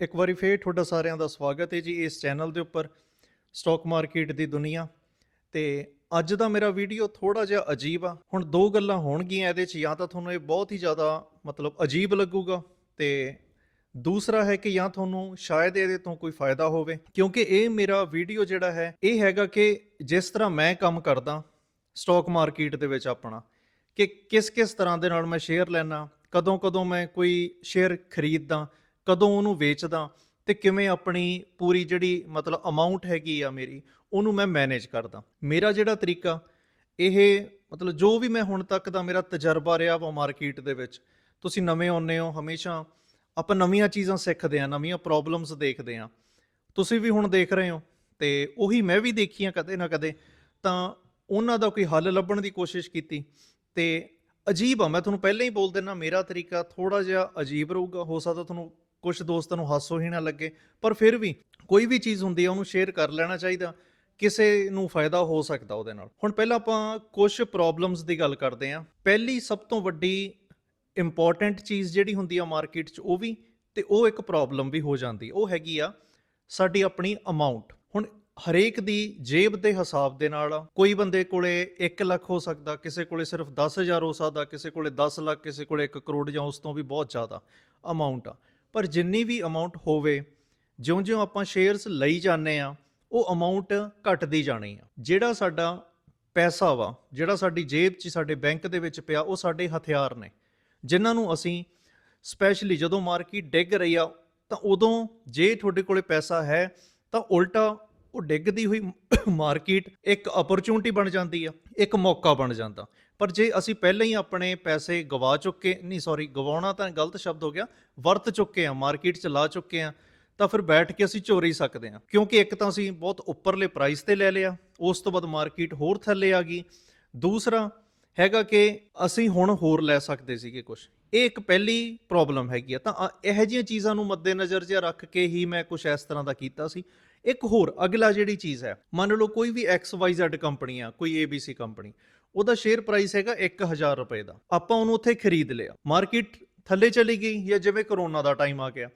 ਇੱਕ ਵਾਰੀ ਫੇਰ ਤੁਹਾਡਾ ਸਾਰਿਆਂ ਦਾ ਸਵਾਗਤ ਹੈ ਜੀ ਇਸ ਚੈਨਲ ਦੇ ਉੱਪਰ ਸਟਾਕ ਮਾਰਕੀਟ ਦੀ ਦੁਨੀਆ। ਤੇ ਅੱਜ ਦਾ ਮੇਰਾ ਵੀਡੀਓ ਥੋੜਾ ਜਿਹਾ ਅਜੀਬ ਆ। ਹੁਣ ਦੋ ਗੱਲਾਂ ਹੋਣਗੀਆਂ ਇਹਦੇ 'ਚ, ਜਾਂ ਤਾਂ ਤੁਹਾਨੂੰ ਇਹ ਬਹੁਤ ਹੀ ਜ਼ਿਆਦਾ ਮਤਲਬ ਅਜੀਬ ਲੱਗੂਗਾ, ਤੇ ਦੂਸਰਾ ਹੈ ਕਿ ਜਾਂ ਤੁਹਾਨੂੰ ਸ਼ਾਇਦ ਇਹਦੇ ਤੋਂ ਕੋਈ ਫਾਇਦਾ ਹੋਵੇ। ਕਿਉਂਕਿ ਇਹ ਮੇਰਾ ਵੀਡੀਓ ਜਿਹੜਾ ਹੈ, ਇਹ ਹੈਗਾ ਕਿ ਜਿਸ ਤਰ੍ਹਾਂ ਮੈਂ ਕੰਮ ਕਰਦਾ ਸਟਾਕ ਮਾਰਕੀਟ ਦੇ ਵਿੱਚ ਆਪਣਾ, ਕਿ ਕਿਸ ਕਿਸ ਤਰ੍ਹਾਂ ਦੇ ਨਾਲ ਮੈਂ ਸ਼ੇਅਰ ਲੈਣਾ ਕਦੋਂ ਕਦੋਂ ਮੈਂ ਕੋਈ ਸ਼ੇਅਰ ਖਰੀਦਦਾ ਕਦੋਂ ਉਹਨੂੰ ਵੇਚਦਾ ਤੇ ਕਿਵੇਂ ਆਪਣੀ ਪੂਰੀ ਜਿਹੜੀ ਮਤਲਬ ਅਮਾਉਂਟ ਹੈਗੀ ਆ ਮੇਰੀ, ਉਹਨੂੰ ਮੈਂ ਮੈਨੇਜ ਕਰਦਾ। ਮੇਰਾ ਜਿਹੜਾ ਤਰੀਕਾ, ਇਹ ਮਤਲਬ ਜੋ ਵੀ ਮੈਂ ਹੁਣ ਤੱਕ ਦਾ ਮੇਰਾ ਤਜਰਬਾ ਰਿਹਾ ਵਾ ਮਾਰਕੀਟ ਦੇ ਵਿੱਚ, ਤੁਸੀਂ ਨਵੇਂ ਆਉਂਦੇ ਹੋ, ਹਮੇਸ਼ਾ ਆਪਾਂ ਨਵੀਆਂ ਚੀਜ਼ਾਂ ਸਿੱਖਦੇ ਆ ਨਵੀਆਂ ਪ੍ਰੋਬਲਮਸ ਦੇਖਦੇ ਆ ਤੁਸੀਂ ਵੀ ਹੁਣ ਦੇਖ ਰਹੇ ਹੋ ਤੇ ਉਹੀ ਮੈਂ ਵੀ ਦੇਖੀਆਂ ਕਦੇ ਨਾ ਕਦੇ, ਤਾਂ ਉਹਨਾਂ ਦਾ ਕੋਈ ਹੱਲ ਲੱਭਣ ਦੀ ਕੋਸ਼ਿਸ਼ ਕੀਤੀ ਤੇ ਅਜੀਬ ਆ, ਮੈਂ ਤੁਹਾਨੂੰ ਪਹਿਲਾਂ ਹੀ ਬੋਲ ਦਿੰਦਾ ਮੇਰਾ ਤਰੀਕਾ ਥੋੜਾ ਜਿਹਾ ਅਜੀਬ ਰਹੂਗਾ, ਹੋ ਸਕਦਾ ਤੁਹਾਨੂੰ ਕੁਝ ਦੋਸਤਾਂ ਨੂੰ ਹਾਸੋ ਹੀ ਨਾ ਲੱਗੇ, ਪਰ ਫਿਰ ਵੀ ਕੋਈ ਵੀ ਚੀਜ਼ ਹੁੰਦੀ ਆ, ਉਹਨੂੰ ਸ਼ੇਅਰ ਕਰ ਲੈਣਾ ਚਾਹੀਦਾ, ਕਿਸੇ ਨੂੰ ਫਾਇਦਾ ਹੋ ਸਕਦਾ ਉਹਦੇ ਨਾਲ। ਹੁਣ ਪਹਿਲਾਂ ਆਪਾਂ ਕੁਝ ਪ੍ਰੋਬਲਮਸ ਦੀ ਗੱਲ ਕਰਦੇ ਹਾਂ। ਪਹਿਲੀ ਸਭ ਤੋਂ ਵੱਡੀ ਇੰਪੋਰਟੈਂਟ ਚੀਜ਼ ਜਿਹੜੀ ਹੁੰਦੀ ਆ ਮਾਰਕੀਟ 'ਚ, ਉਹ ਵੀ ਤੇ ਉਹ ਇੱਕ ਪ੍ਰੋਬਲਮ ਵੀ ਹੋ ਜਾਂਦੀ। ਉਹ ਹੈਗੀ ਆ ਸਾਡੀ ਆਪਣੀ ਅਮਾਉਂਟ ਹੁਣ ਹਰੇਕ ਦੀ ਜੇਬ ਦੇ ਹਿਸਾਬ ਦੇ ਨਾਲ ਕੋਈ ਬੰਦੇ ਕੋਲੇ 1 ਲੱਖ ਹੋ ਸਕਦਾ, ਕਿਸੇ ਕੋਲੇ ਸਿਰਫ 10000 ਹੋ ਸਕਦਾ, ਕਿਸੇ ਕੋਲੇ 10 ਲੱਖ, ਕਿਸੇ ਕੋਲੇ 1 ਕਰੋੜ ਜਾਂ ਉਸ ਤੋਂ ਵੀ ਬਹੁਤ ਜ਼ਿਆਦਾ ਅਮਾਉਂਟ ਆ। ਪਰ ਜਿੰਨੀ ਵੀ ਅਮਾਉਂਟ ਹੋਵੇ, ਜਿਉਂ-ਜਿਉਂ ਆਪਾਂ ਸ਼ੇਅਰਸ ਲਈ ਜਾਂਦੇ ਆ ਉਹ ਅਮਾਉਂਟ ਘਟਦੀ ਜਾਣੀ ਆ। ਜਿਹੜਾ ਸਾਡਾ ਪੈਸਾ ਵਾ, ਜਿਹੜਾ ਸਾਡੀ ਜੇਬ 'ਚ ਸਾਡੇ ਬੈਂਕ ਦੇ ਵਿੱਚ ਪਿਆ, ਉਹ ਸਾਡੇ ਹਥਿਆਰ ਨੇ। ਜਿਨ੍ਹਾਂ ਨੂੰ ਅਸੀਂ ਸਪੈਸ਼ਲੀ ਜਦੋਂ ਮਾਰਕੀਟ ਡਿੱਗ ਰਹੀ ਆ, ਤਾਂ ਉਦੋਂ ਜੇ ਤੁਹਾਡੇ ਕੋਲੇ ਪੈਸਾ ਹੈ, ਤਾਂ ਉਲਟਾ ਉਹ ਡਿੱਗਦੀ ਹੋਈ ਮਾਰਕੀਟ ਇੱਕ ਅਪਰਚੂਨਿਟੀ ਬਣ ਜਾਂਦੀ ਆ, ਇੱਕ ਮੌਕਾ ਬਣ ਜਾਂਦਾ। ਪਰ ਜੇ ਅਸੀਂ ਪਹਿਲਾਂ ਹੀ ਆਪਣੇ ਪੈਸੇ ਗਵਾ ਚੁੱਕੇ, ਨਹੀਂ ਸੌਰੀ ਗਵਾਉਣਾ ਤਾਂ ਗਲਤ ਸ਼ਬਦ ਹੋ ਗਿਆ, ਵਰਤ ਚੁੱਕੇ ਆ ਮਾਰਕੀਟ 'ਚ ਲਾ ਚੁੱਕੇ ਆ ਤਾਂ ਫਿਰ ਬੈਠ ਕੇ ਅਸੀਂ ਚੋਰੀ ਸਕਦੇ ਹਾਂ। ਕਿਉਂਕਿ ਇੱਕ ਤਾਂ ਅਸੀਂ ਬਹੁਤ ਉੱਪਰਲੇ ਪ੍ਰਾਈਸ ਤੇ ਲੈ ਲਿਆ, ਉਸ ਤੋਂ ਬਾਅਦ ਮਾਰਕੀਟ ਹੋਰ ਥੱਲੇ ਆ ਗਈ। ਦੂਸਰਾ ਹੈਗਾ ਕਿ ਅਸੀਂ ਹੁਣ ਹੋਰ ਲੈ ਸਕਦੇ ਸੀਗੇ ਕੁਝ ਇਹ ਇੱਕ ਪਹਿਲੀ ਪ੍ਰੋਬਲਮ ਹੈਗੀ ਆ। ਤਾਂ ਇਹੋ ਜਿਹੀਆਂ ਚੀਜ਼ਾਂ ਨੂੰ ਮੱਦੇਨਜ਼ਰ ਜਿਹਾ ਰੱਖ ਕੇ ਹੀ ਮੈਂ ਕੁਝ ਇਸ ਤਰ੍ਹਾਂ ਦਾ ਕੀਤਾ ਸੀ। ਇੱਕ ਹੋਰ, ਅਗਲਾ ਜਿਹੜੀ ਚੀਜ਼ ਹੈ, ਮੰਨ ਲਓ ਕੋਈ ਵੀ XYZ ਕੰਪਨੀ ਆ, ਕੋਈ ABC ਕੰਪਨੀ ਉਹਦਾ ਸ਼ੇਅਰ ਪ੍ਰਾਈਸ ਹੈਗਾ 1000 ਰੁਪਏ ਦਾ। ਆਪਾਂ ਉਹਨੂੰ ਉੱਥੇ ਖਰੀਦ ਲਿਆ। ਮਾਰਕੀਟ ਥੱਲੇ ਚਲੀ ਗਈ ਜਾਂ ਜਿਵੇਂ ਕਰੋਨਾ ਦਾ ਟਾਈਮ ਆ ਗਿਆ।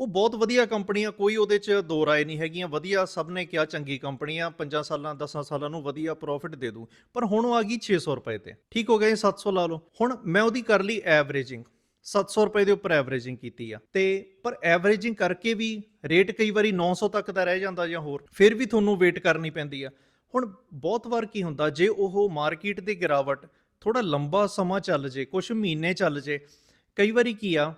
ਉਹ ਬਹੁਤ ਵਧੀਆ ਕੰਪਨੀ ਆ ਕੋਈ ਉਹਦੇ 'ਚ ਦੋ ਰਾਏ ਨਹੀਂ ਹੈਗੀਆਂ। ਵਧੀਆ ਸਭ ਨੇ ਕਿਹਾ ਚੰਗੀ ਕੰਪਨੀ ਆ 5 ਸਾਲਾਂ 10 ਸਾਲਾਂ ਨੂੰ ਵਧੀਆ ਪ੍ਰੋਫਿਟ ਦੇ ਦੂ ਪਰ ਹੁਣ ਉਹ ਆ ਗਈ 600 ਰੁਪਏ ਤੇ। ਠੀਕ ਹੋ ਗਿਆ, ਇਹ 700 ਲਾ ਲਓ। ਹੁਣ ਮੈਂ ਉਹਦੀ ਕਰ ਲਈ ਐਵਰੇਜਿੰਗ 700 ਰੁਪਏ ਦੇ ਉੱਪਰ ਐਵਰੇਜਿੰਗ ਕੀਤੀ ਆ। ਤੇ ਪਰ ਐਵਰੇਜਿੰਗ ਕਰਕੇ ਵੀ ਰੇਟ ਕਈ ਵਾਰੀ 900 ਤੱਕ ਦਾ ਰਹਿ ਜਾਂਦਾ ਜਾਂ ਹੋਰ। ਫਿਰ ਵੀ ਤੁਹਾਨੂੰ ਵੇਟ ਕਰਨੀ ਪੈਂਦੀ ਆ। ਹੁਣ ਬਹੁਤ ਵਾਰ ਕੀ ਹੁੰਦਾ, ਜੇ ਉਹ ਮਾਰਕੀਟ ਦੀ ਗਿਰਾਵਟ ਥੋੜਾ ਲੰਬਾ ਸਮਾਂ ਚੱਲ ਜੇ ਕੁਝ ਮਹੀਨੇ ਚੱਲ ਜੇ, ਕਈ ਵਾਰੀ ਕੀ ਆ,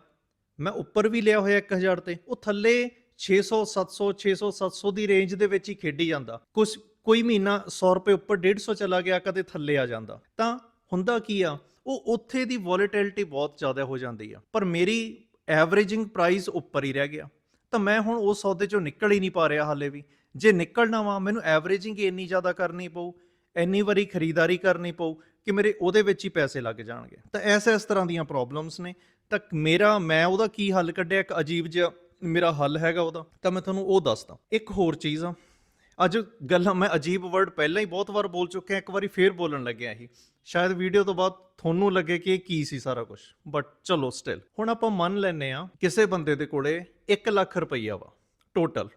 ਮੈਂ ਉੱਪਰ ਵੀ ਲਿਆ ਹੋਇਆ 1000 ਤੇ, ਉਹ ਥੱਲੇ 600 700 600 700 ਦੀ ਰੇਂਜ ਦੇ ਵਿੱਚ ਹੀ ਖੇਡੀ ਜਾਂਦਾ। ਕੁਝ ਕੋਈ ਮਹੀਨਾ 100 ਰੁਪਏ ਉੱਪਰ 150 ਚਲਾ ਗਿਆ, ਕਦੇ ਥੱਲੇ ਆ ਜਾਂਦਾ। ਤਾਂ ਹੁੰਦਾ ਕੀ ਆ, ਉਹ ਉੱਥੇ ਦੀ ਵੋਲੇਟਿਲਿਟੀ ਬਹੁਤ ਜ਼ਿਆਦਾ ਹੋ ਜਾਂਦੀ ਆ। ਪਰ ਮੇਰੀ ਐਵਰੇਜਿੰਗ ਪ੍ਰਾਈਸ ਉੱਪਰ ਹੀ ਰਹਿ ਗਿਆ। ਤਾਂ ਮੈਂ ਹੁਣ ਉਸ ਸੌਦੇ ਚੋਂ ਨਿਕਲ ਹੀ ਨਹੀਂ ਪਾ ਰਿਹਾ ਹਾਲੇ ਵੀ। ਜੇ ਨਿਕਲਣਾ ਵਾ, ਮੈਨੂੰ ਐਵਰੇਜਿੰਗ ਹੀ ਇੰਨੀ ਜ਼ਿਆਦਾ ਕਰਨੀ ਪਊ, ਇੰਨੀ ਵਾਰੀ ਖਰੀਦਦਾਰੀ ਕਰਨੀ ਪਊ ਕਿ ਮੇਰੇ ਉਹਦੇ ਵਿੱਚ ਹੀ ਪੈਸੇ ਲੱਗ ਜਾਣਗੇ। ਤਾਂ ਐਸ ਇਸ ਤਰ੍ਹਾਂ ਦੀਆਂ ਪ੍ਰੋਬਲਮਸ ਨੇ। ਤਾਂ ਮੇਰਾ, ਮੈਂ ਉਹਦਾ ਕੀ ਹੱਲ ਕੱਢਿਆ? ਇੱਕ ਅਜੀਬ ਜਿਹਾ ਮੇਰਾ ਹੱਲ ਹੈਗਾ ਉਹਦਾ। ਤਾਂ ਮੈਂ ਤੁਹਾਨੂੰ ਉਹ ਦੱਸਦਾ। ਇੱਕ ਹੋਰ ਚੀਜ਼ ਆ। ਅੱਜ ਗੱਲਾਂ, ਮੈਂ ਅਜੀਬ ਵਰਡ ਪਹਿਲਾਂ ਹੀ ਬਹੁਤ ਵਾਰ ਬੋਲ ਚੁੱਕਿਆ, ਇੱਕ ਵਾਰੀ ਫੇਰ ਬੋਲਣ ਲੱਗਿਆ ਇਹੀ ਸ਼ਾਇਦ ਵੀਡੀਓ ਤੋਂ ਬਾਅਦ ਤੁਹਾਨੂੰ ਲੱਗੇ ਕਿ ਇਹ ਕੀ ਸੀ ਸਾਰਾ ਕੁਝ ਬਟ ਚਲੋ ਸਟਿਲ ਹੁਣ ਆਪਾਂ ਮੰਨ ਲੈਨੇ ਆ ਕਿਸੇ ਬੰਦੇ ਦੇ ਕੋਲੇ 1 ਲੱਖ ਰੁਪਈਆ ਵਾ ਟੋਟਲ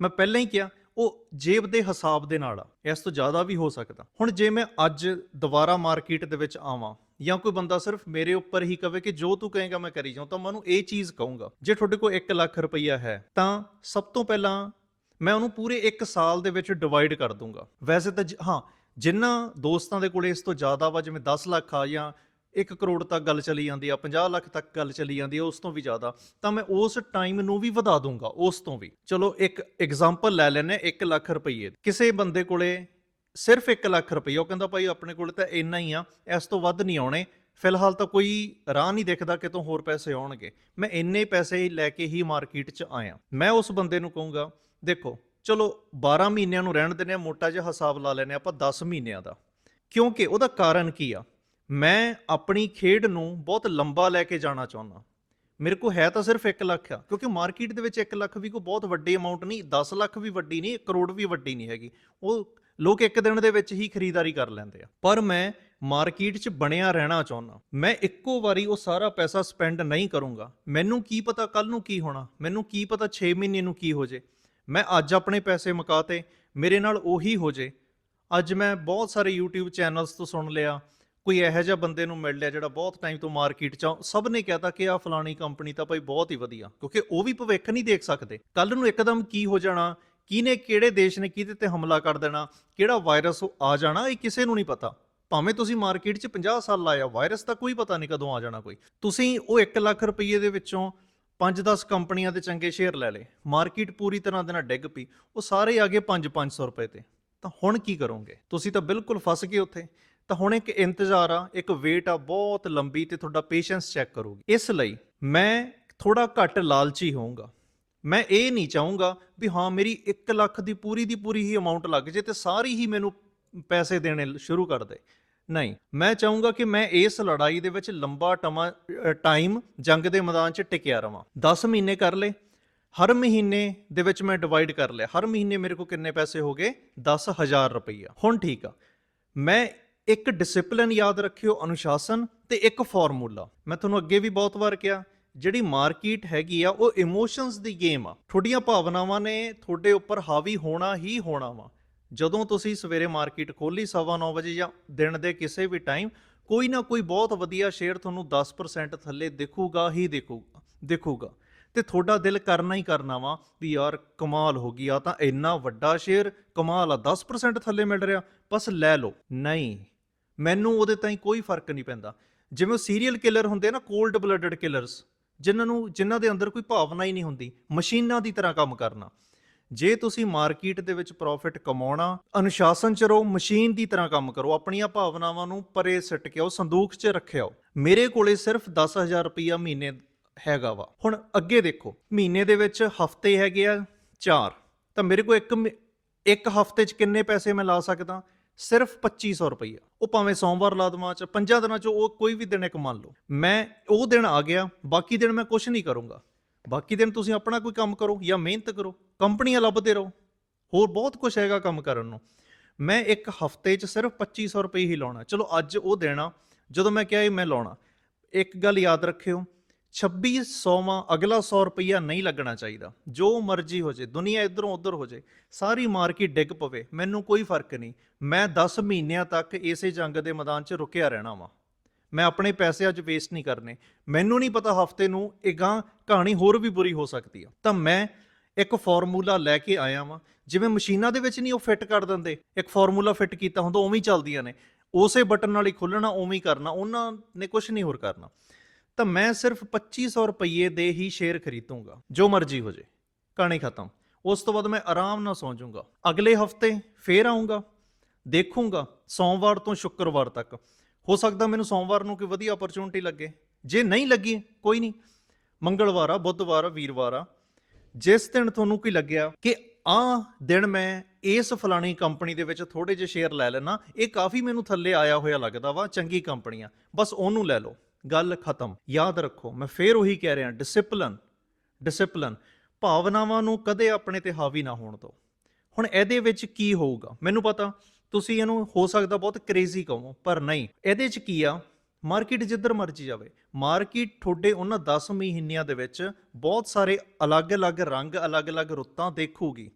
ਮੈਂ ਪਹਿਲਾਂ ਹੀ ਕਿਹਾ, ਉਹ ਜੇਬ ਦੇ ਹਿਸਾਬ ਦੇ ਨਾਲ ਆ, ਇਸ ਤੋਂ ਜ਼ਿਆਦਾ ਵੀ ਹੋ ਸਕਦਾ। ਹੁਣ ਜੇ ਮੈਂ ਅੱਜ ਦੁਬਾਰਾ ਮਾਰਕੀਟ ਦੇ ਵਿੱਚ ਆਵਾਂ, ਜਾਂ ਕੋਈ ਬੰਦਾ ਸਿਰਫ ਮੇਰੇ ਉੱਪਰ ਹੀ ਕਵੇ ਕਿ ਜੋ ਤੂੰ ਕਹੇਗਾ ਮੈਂ ਕਰੀ ਜਾਉਂ ਤਾਂ ਮੈਂ ਉਹਨੂੰ ਇਹ ਚੀਜ਼ ਕਹੂੰਗਾ, ਜੇ ਤੁਹਾਡੇ ਕੋਲ 1 ਲੱਖ ਰੁਪਈਆ ਹੈ, ਤਾਂ ਸਭ ਤੋਂ ਪਹਿਲਾਂ ਮੈਂ ਉਹਨੂੰ ਪੂਰੇ 1 ਸਾਲ ਦੇ ਵਿੱਚ ਡਿਵਾਈਡ ਕਰ ਦੂੰਗਾ। ਵੈਸੇ ਤਾਂ ਹਾਂ ਜਿੰਨਾ ਦੋਸਤਾਂ ਦੇ ਕੋਲੇ ਇਸ ਤੋਂ ਜ਼ਿਆਦਾ ਵਾ, ਜਿਵੇਂ 10 ਲੱਖ ਆ ਜਾਂ 1 ਕਰੋੜ ਤੱਕ ਗੱਲ ਚਲੀ ਜਾਂਦੀ ਆ 50 ਲੱਖ ਤੱਕ ਗੱਲ ਚਲੀ ਜਾਂਦੀ ਆ, ਉਸ ਤੋਂ ਵੀ ਜ਼ਿਆਦਾ, ਤਾਂ ਮੈਂ ਉਸ ਟਾਈਮ ਨੂੰ ਵੀ ਵਧਾ ਦੂੰਗਾ, ਉਸ ਤੋਂ ਵੀ। ਚਲੋ ਇੱਕ ਐਗਜ਼ਾਮਪਲ ਲੈ ਲੈਨੇ 1 ਲੱਖ ਰੁਪਏ ਕਿਸੇ ਬੰਦੇ ਕੋਲੇ ਸਿਰਫ 1 ਲੱਖ ਰੁਪਏ ਉਹ ਕਹਿੰਦਾ ਭਾਈ ਆਪਣੇ ਕੋਲ ਤਾਂ ਇੰਨਾ ਹੀ ਆ, ਇਸ ਤੋਂ ਵੱਧ ਨਹੀਂ ਆਉਣੇ। ਫਿਲਹਾਲ ਤਾਂ ਕੋਈ ਰਾਹ ਨਹੀਂ ਦਿਖਦਾ ਕਿਤੋਂ ਹੋਰ ਪੈਸੇ ਆਉਣਗੇ। ਮੈਂ ਇੰਨੇ ਪੈਸੇ ਲੈ ਕੇ ਹੀ ਮਾਰਕੀਟ 'ਚ ਆਇਆ। ਮੈਂ ਉਸ ਬੰਦੇ ਨੂੰ ਕਹੂੰਗਾ, ਦੇਖੋ ਚਲੋ 12 ਮਹੀਨਿਆਂ ਨੂੰ ਰਹਿਣ ਦਿੰਦੇ ਆ ਮੋਟਾ ਜਿਹਾ ਹਿਸਾਬ ਲਾ ਲੈਨੇ ਆਪਾਂ 10 ਮਹੀਨਿਆਂ ਦਾ। ਕਿਉਂਕਿ ਉਹਦਾ ਕਾਰਨ ਕੀ ਆ? ਮੈਂ ਆਪਣੀ ਖੇਡ ਨੂੰ ਬਹੁਤ ਲੰਬਾ ਲੈ ਕੇ ਜਾਣਾ ਚਾਹੁੰਦਾ। ਮੇਰੇ ਕੋਲ ਹੈ ਤਾਂ ਸਿਰਫ 1 ਲੱਖ ਆ, ਕਿਉਂਕਿ ਮਾਰਕੀਟ ਦੇ ਵਿੱਚ 1 ਲੱਖ ਵੀ ਕੋਈ ਬਹੁਤ ਵੱਡੀ ਅਮਾਉਂਟ ਨਹੀਂ 10 ਲੱਖ ਵੀ ਵੱਡੀ ਨਹੀਂ 1 ਕਰੋੜ ਵੀ ਵੱਡੀ ਨਹੀਂ ਹੈਗੀ। ਉਹ ਲੋਕ ਇੱਕ ਦਿਨ ਦੇ ਵਿੱਚ ਹੀ ਖਰੀਦਦਾਰੀ ਕਰ ਲੈਂਦੇ ਆ। ਪਰ ਮੈਂ ਮਾਰਕੀਟ 'ਚ ਬਣਿਆ ਰਹਿਣਾ ਚਾਹੁੰਦਾ। ਮੈਂ ਇੱਕੋ ਵਾਰੀ ਉਹ ਸਾਰਾ ਪੈਸਾ ਸਪੈਂਡ ਨਹੀਂ ਕਰੂੰਗਾ। ਮੈਨੂੰ ਕੀ ਪਤਾ ਕੱਲ ਨੂੰ ਕੀ ਹੋਣਾ? ਮੈਨੂੰ ਕੀ ਪਤਾ 6 ਮਹੀਨੇ ਨੂੰ ਕੀ ਹੋ ਜੇ? ਮੈਂ ਅੱਜ ਆਪਣੇ ਪੈਸੇ ਮੁਕਾਤੇ ਮੇਰੇ ਨਾਲ ਉਹੀ ਹੋ ਜੇ। ਅੱਜ ਮੈਂ ਬਹੁਤ ਸਾਰੇ YouTube ਚੈਨਲਸ ਤੋਂ ਸੁਣ ਲਿਆ ਕੋਈ ਇਹੋ ਜਿਹਾ ਬੰਦੇ ਨੂੰ ਮਿਲ ਲਿਆ ਜਿਹੜਾ ਬਹੁਤ ਟਾਈਮ ਤੋਂ ਮਾਰਕੀਟ 'ਚ ਆ, ਸਭ ਨੇ ਕਹਿਤਾ ਕਿ ਆ ਫਲਾਣੀ ਕੰਪਨੀ ਤਾਂ ਭਾਈ ਬਹੁਤ ਹੀ ਵਧੀਆ ਕਿਉਂਕਿ ਉਹ ਵੀ ਭਵਿੱਖ ਨਹੀਂ ਦੇਖ ਸਕਦੇ। ਕੱਲ ਨੂੰ ਇੱਕਦਮ ਕੀ ਹੋ ਜਾਣਾ ਕਿਹਨੇ ਕਿਹੜੇ ਦੇਸ਼ ਨੇ ਕਿਹਦੇ ਤੇ ਹਮਲਾ ਕਰ ਦੇਣਾ ਕਿਹੜਾ ਵਾਇਰਸ ਆ ਜਾਣਾ ਇਹ ਕਿਸੇ ਨੂੰ ਨਹੀਂ ਪਤਾ। ਭਾਵੇਂ ਤੁਸੀਂ ਮਾਰਕੀਟ 'ਚ 50 ਸਾਲ ਲਾਇਆ ਵਾਇਰਸ ਦਾ ਕੋਈ ਪਤਾ ਨਹੀਂ ਕਦੋਂ ਆ ਜਾਣਾ ਕੋਈ। ਤੁਸੀਂ ਉਹ 1 ਲੱਖ ਰੁਪਏ ਦੇ ਵਿੱਚੋਂ 5-10 ਕੰਪਨੀਆਂ ਦੇ ਚੰਗੇ ਸ਼ੇਅਰ ਲੈ ਲਏ, ਮਾਰਕੀਟ ਪੂਰੀ ਤਰ੍ਹਾਂ ਦੇ ਨਾਲ ਡਿੱਗ ਪਈ, ਉਹ ਸਾਰੇ ਆ ਗਏ 5-500 ਰੁਪਏ ਤੇ। ਤਾਂ ਹੁਣ ਕੀ ਕਰੋਗੇ? ਤੁਸੀਂ ਤਾਂ ਬਿਲਕੁਲ ਫਸ ਗਏ ਉੱਥੇ। ਤਾਂ ਹੁਣ ਇੱਕ ਇੰਤਜ਼ਾਰ ਆ, ਇੱਕ ਵੇਟ ਆ, ਬਹੁਤ ਲੰਬੀ ਤੇ ਤੁਹਾਡਾ ਪੇਸ਼ੈਂਸ ਚੈੱਕ ਕਰੂਗੀ। ਇਸ ਲਈ ਮੈਂ ਥੋੜਾ ਘੱਟ ਲਾਲਚੀ ਹੋਊਂਗਾ। ਮੈਂ ਇਹ ਨਹੀਂ ਚਾਹੂੰਗਾ ਵੀ ਹਾਂ, ਮੇਰੀ 1 ਲੱਖ ਦੀ ਪੂਰੀ ਦੀ ਪੂਰੀ ਹੀ ਅਮਾਉਂਟ ਲੱਗ ਜੇ ਤੇ ਸਾਰੀ ਹੀ ਮੈਨੂੰ ਪੈਸੇ ਦੇਣੇ ਸ਼ੁਰੂ ਕਰ ਦੇ। ਨਹੀਂ, ਮੈਂ ਚਾਹੂੰਗਾ ਕਿ ਮੈਂ ਇਸ ਲੜਾਈ ਦੇ ਵਿੱਚ ਲੰਬਾ ਟਮਾ ਟਾਈਮ ਜੰਗ ਦੇ ਮੈਦਾਨ 'ਚ ਟਿਕਿਆ ਰਵਾਂ। 10 ਮਹੀਨੇ ਕਰ ਲਏ। ਹਰ ਮਹੀਨੇ ਦੇ ਵਿੱਚ ਮੈਂ ਡਿਵਾਈਡ ਕਰ ਲਿਆ। ਹਰ ਮਹੀਨੇ ਮੇਰੇ ਕੋਲ ਕਿੰਨੇ ਪੈਸੇ ਹੋ ਗਏ? 10000 ਰੁਪਈਆ। ਹੁਣ ਠੀਕ ਆ। ਮੈਂ ਇੱਕ ਡਿਸਪਲਿਨ ਯਾਦ ਰੱਖਿਓ, ਅਨੁਸ਼ਾਸਨ ਤੇ ਇੱਕ ਫਾਰਮੂਲਾ ਮੈਂ ਤੁਹਾਨੂੰ ਅੱਗੇ ਵੀ ਬਹੁਤ ਵਾਰ ਕਿਹਾ, ਜਿਹੜੀ ਮਾਰਕੀਟ ਹੈਗੀ ਆ, ਉਹ ਇਮੋਸ਼ਨਸ ਦੀ ਗੇਮ ਆ। ਤੁਹਾਡੀਆਂ ਭਾਵਨਾਵਾਂ ਨੇ ਤੁਹਾਡੇ ਉੱਪਰ ਹਾਵੀ ਹੋਣਾ ਹੀ ਹੋਣਾ ਵਾ। ਜਦੋਂ ਤੁਸੀਂ ਸਵੇਰੇ ਮਾਰਕੀਟ ਖੋਲੀ 9:30 ਵਜੇ ਜਾਂ ਦਿਨ ਦੇ ਕਿਸੇ ਵੀ ਟਾਈਮ, ਕੋਈ ਨਾ ਕੋਈ ਬਹੁਤ ਵਧੀਆ ਸ਼ੇਅਰ ਤੁਹਾਨੂੰ 10% ਥੱਲੇ ਦਿਖੂਗਾ ਹੀ ਦਿਖੂਗਾ ਦਿਖੂਗਾ। ਤੇ ਤੁਹਾਡਾ ਦਿਲ ਕਰਨਾ ਹੀ ਕਰਨਾ ਵਾ ਵੀ ਯਾਰ ਕਮਾਲ ਹੋ ਗਈ, ਆ ਤਾਂ ਇੰਨਾ ਵੱਡਾ ਸ਼ੇਅਰ, ਕਮਾਲ ਆ 10% ਥੱਲੇ ਮਿਲ ਰਿਹਾ, ਬਸ ਲੈ ਲਓ। ਨਹੀਂ, ਮੈਨੂੰ ਉਹਦੇ ਤਾਈਂ ਕੋਈ ਫ਼ਰਕ ਨਹੀਂ ਪੈਂਦਾ। ਜਿਵੇਂ ਉਹ ਸੀਰੀਅਲ ਕਿਲਰ ਹੁੰਦੇ ਨਾ ਕੋਲਡ ਬਲੱਡਡ ਕਿਲਰਸ ਜਿਨ੍ਹਾਂ ਨੂੰ, ਜਿਨ੍ਹਾਂ ਦੇ ਅੰਦਰ ਕੋਈ ਭਾਵਨਾ ਹੀ ਨਹੀਂ ਹੁੰਦੀ, ਮਸ਼ੀਨਾਂ ਦੀ ਤਰ੍ਹਾਂ ਕੰਮ ਕਰਨਾ। ਜੇ ਤੁਸੀਂ ਮਾਰਕੀਟ ਦੇ ਵਿੱਚ ਪ੍ਰੋਫਿਟ ਕਮਾਉਣਾ, ਅਨੁਸ਼ਾਸਨ ਚ ਰਹੋ, ਮਸ਼ੀਨ ਦੀ ਤਰ੍ਹਾਂ ਕੰਮ ਕਰੋ, ਆਪਣੀਆਂ ਭਾਵਨਾਵਾਂ ਨੂੰ ਪਰੇ ਸਿੱਟ ਕੇ ਉਹ ਸੰਦੂਖ 'ਚ ਰੱਖਿਓ ਮੇਰੇ ਕੋਲੇ ਸਿਰਫ 10000 ਰੁਪਈਆ ਮਹੀਨੇ ਹੈਗਾ ਵਾ। ਹੁਣ ਅੱਗੇ ਦੇਖੋ, ਮਹੀਨੇ ਦੇ ਵਿੱਚ ਹਫ਼ਤੇ ਹੈਗੇ ਆ 4 ਤਾਂ ਮੇਰੇ ਕੋਲ ਇੱਕ ਮਹੀ- ਇੱਕ ਹਫ਼ਤੇ 'ਚ ਕਿੰਨੇ ਪੈਸੇ ਮੈਂ ਲਾ ਸਕਦਾ? ਸਿਰਫ 2500 ਰੁਪਈਆ। ਉਹ ਭਾਵੇਂ ਸੋਮਵਾਰ ਲਾ ਦੇਵਾਂ ਚ, ਪੰਜਾਂ ਦਿਨਾਂ 'ਚ ਉਹ ਕੋਈ ਵੀ ਦਿਨ ਇੱਕ ਮੰਨ ਲਓ। ਮੈਂ ਉਹ ਦਿਨ ਆ ਗਿਆ, ਬਾਕੀ ਦਿਨ ਮੈਂ ਕੁਝ ਨਹੀਂ ਕਰੂੰਗਾ। ਬਾਕੀ ਦਿਨ ਤੁਸੀਂ ਆਪਣਾ ਕੋਈ ਕੰਮ ਕਰੋ ਜਾਂ ਮਿਹਨਤ ਕਰੋ, ਕੰਪਨੀਆਂ ਲੱਭਦੇ ਰਹੋ, ਹੋਰ ਬਹੁਤ ਕੁਝ ਹੈਗਾ ਕੰਮ ਕਰਨ ਨੂੰ। ਮੈਂ ਇੱਕ ਹਫ਼ਤੇ 'ਚ ਸਿਰਫ 2500 ਰੁਪਏ ਹੀ ਲਾਉਣਾ। ਚਲੋ ਅੱਜ ਉਹ ਦੇਣਾ, ਜਦੋਂ ਮੈਂ ਕਿਹਾ ਇਹ ਮੈਂ ਲਾਉਣਾ। ਇੱਕ ਗੱਲ ਯਾਦ ਰੱਖਿਓ 2600ਵਾਂ ਅਗਲਾ 100 ਰੁਪਈਆ ਨਹੀਂ ਲੱਗਣਾ ਚਾਹੀਦਾ। ਜੋ ਮਰਜ਼ੀ ਹੋ ਜੇ, ਦੁਨੀਆ ਇਧਰੋਂ ਉਧਰ ਹੋ ਜੇ, ਸਾਰੀ ਮਾਰਕੀਟ ਡਿੱਗ ਪਵੇ, ਮੈਨੂੰ ਕੋਈ ਫ਼ਰਕ ਨਹੀਂ। ਮੈਂ 10 ਮਹੀਨਿਆਂ ਤੱਕ ਇਸੇ ਜੰਗ ਦੇ ਮੈਦਾਨ 'ਚ ਰੁਕਿਆ ਰਹਿਣਾ ਵਾਂ। ਮੈਂ ਆਪਣੇ ਪੈਸੇ ਅੱਜ ਵੇਸਟ ਨਹੀਂ ਕਰਨੇ। ਮੈਨੂੰ ਨਹੀਂ ਪਤਾ ਹਫ਼ਤੇ ਨੂੰ ਇਹ ਗਾਂ ਕਹਾਣੀ ਹੋਰ ਵੀ ਬੁਰੀ ਹੋ ਸਕਦੀ ਆ। ਤਾਂ ਮੈਂ ਇੱਕ ਫਾਰਮੂਲਾ ਲੈ ਕੇ ਆਇਆ ਵਾਂ। ਜਿਵੇਂ ਮਸ਼ੀਨਾਂ ਦੇ ਵਿੱਚ ਨਹੀਂ ਉਹ ਫਿੱਟ ਕਰ ਦਿੰਦੇ। ਇੱਕ ਫਾਰਮੂਲਾ ਫਿੱਟ ਕੀਤਾ ਹੁੰਦਾ, ਉਵੇਂ ਹੀ ਚੱਲਦੀਆਂ ਨੇ। ਉਸੇ ਬਟਨ ਨਾਲ ਹੀ ਖੁੱਲਣਾ ਉਵੇਂ ਹੀ ਕਰਨਾ, ਉਹਨਾਂ ਨੇ ਕੁਝ ਨਹੀਂ ਹੋਰ ਕਰਨਾ। ਤਾਂ ਮੈਂ ਸਿਰਫ 2500 ਰੁਪਏ ਦੇ ਹੀ ਸ਼ੇਅਰ ਖਰੀਦੂੰਗਾ, ਜੋ ਮਰਜ਼ੀ ਹੋ ਜੇ। ਕਹਾਣੀ ਖਤਮ। ਉਸ ਤੋਂ ਬਾਅਦ ਮੈਂ ਆਰਾਮ ਨਾਲ ਸੌਂ ਜਾਊਂਗਾ। ਅਗਲੇ ਹਫ਼ਤੇ ਫੇਰ ਆਉਂਗਾ ਦੇਖੂੰਗਾ ਸੋਮਵਾਰ ਤੋਂ ਸ਼ੁੱਕਰਵਾਰ ਤੱਕ। ਹੋ ਸਕਦਾ ਮੈਨੂੰ ਸੋਮਵਾਰ ਨੂੰ ਕੋਈ ਵਧੀਆ ਓਪਰਚੁਨਿਟੀ ਲੱਗੇ। ਜੇ ਨਹੀਂ ਲੱਗੀ, ਕੋਈ ਨਹੀਂ। ਮੰਗਲਵਾਰ ਆ, ਬੁੱਧਵਾਰ ਆ, ਵੀਰਵਾਰ ਆ। ਜਿਸ ਦਿਨ ਤੁਹਾਨੂੰ ਕੀ ਲੱਗਿਆ ਕਿ ਆ ਦਿਨ ਮੈਂ ਇਸ ਫਲਾਣੀ ਕੰਪਨੀ ਦੇ ਵਿੱਚ ਥੋੜੇ ਜਿਹੇ ਸ਼ੇਅਰ ਲੈ ਲੈਣਾ ਇਹ ਕਾਫੀ ਮੈਨੂੰ ਥੱਲੇ ਆਇਆ ਹੋਇਆ ਲੱਗਦਾ ਵਾ, ਚੰਗੀ ਕੰਪਨੀਆਂ। ਬਸ ਉਹਨੂੰ ਲੈ ਲਓ। ਗੱਲ ਖਤਮ। ਯਾਦ ਰੱਖੋ, ਮੈਂ ਫੇਰ ਉਹੀ ਕਹਿ ਰਿਹਾ ਡਿਸਪਲਿਨ ਡਿਸਪਲਿਨ ਭਾਵਨਾਵਾਂ ਨੂੰ ਕਦੇ ਆਪਣੇ ਤੇ ਹਾਵੀ ਨਾ ਹੋਣ ਦਿਓ। ਹੁਣ ਇਹਦੇ ਵਿੱਚ ਕੀ ਹੋਊਗਾ? ਮੈਨੂੰ ਪਤਾ। ਤੁਸੀਂ ਇਹਨੂੰ ਹੋ ਸਕਦਾ ਬਹੁਤ ਕ੍ਰੇਜ਼ੀ ਕਹੋ, ਪਰ ਨਹੀਂ। ਇਹਦੇ 'ਚ ਕੀ ਆ? ਮਾਰਕੀਟ ਜਿੱਧਰ ਮਰਜ਼ੀ ਜਾਵੇ। ਮਾਰਕੀਟ ਤੁਹਾਡੇ ਉਹਨਾਂ 10 ਮਹੀਨਿਆਂ ਦੇ ਵਿੱਚ ਬਹੁਤ ਸਾਰੇ ਅਲੱਗ-ਅਲੱਗ ਰੰਗ, ਅਲੱਗ-ਅਲੱਗ ਰੁੱਤਾਂ ਦੇਖੂਗੀ।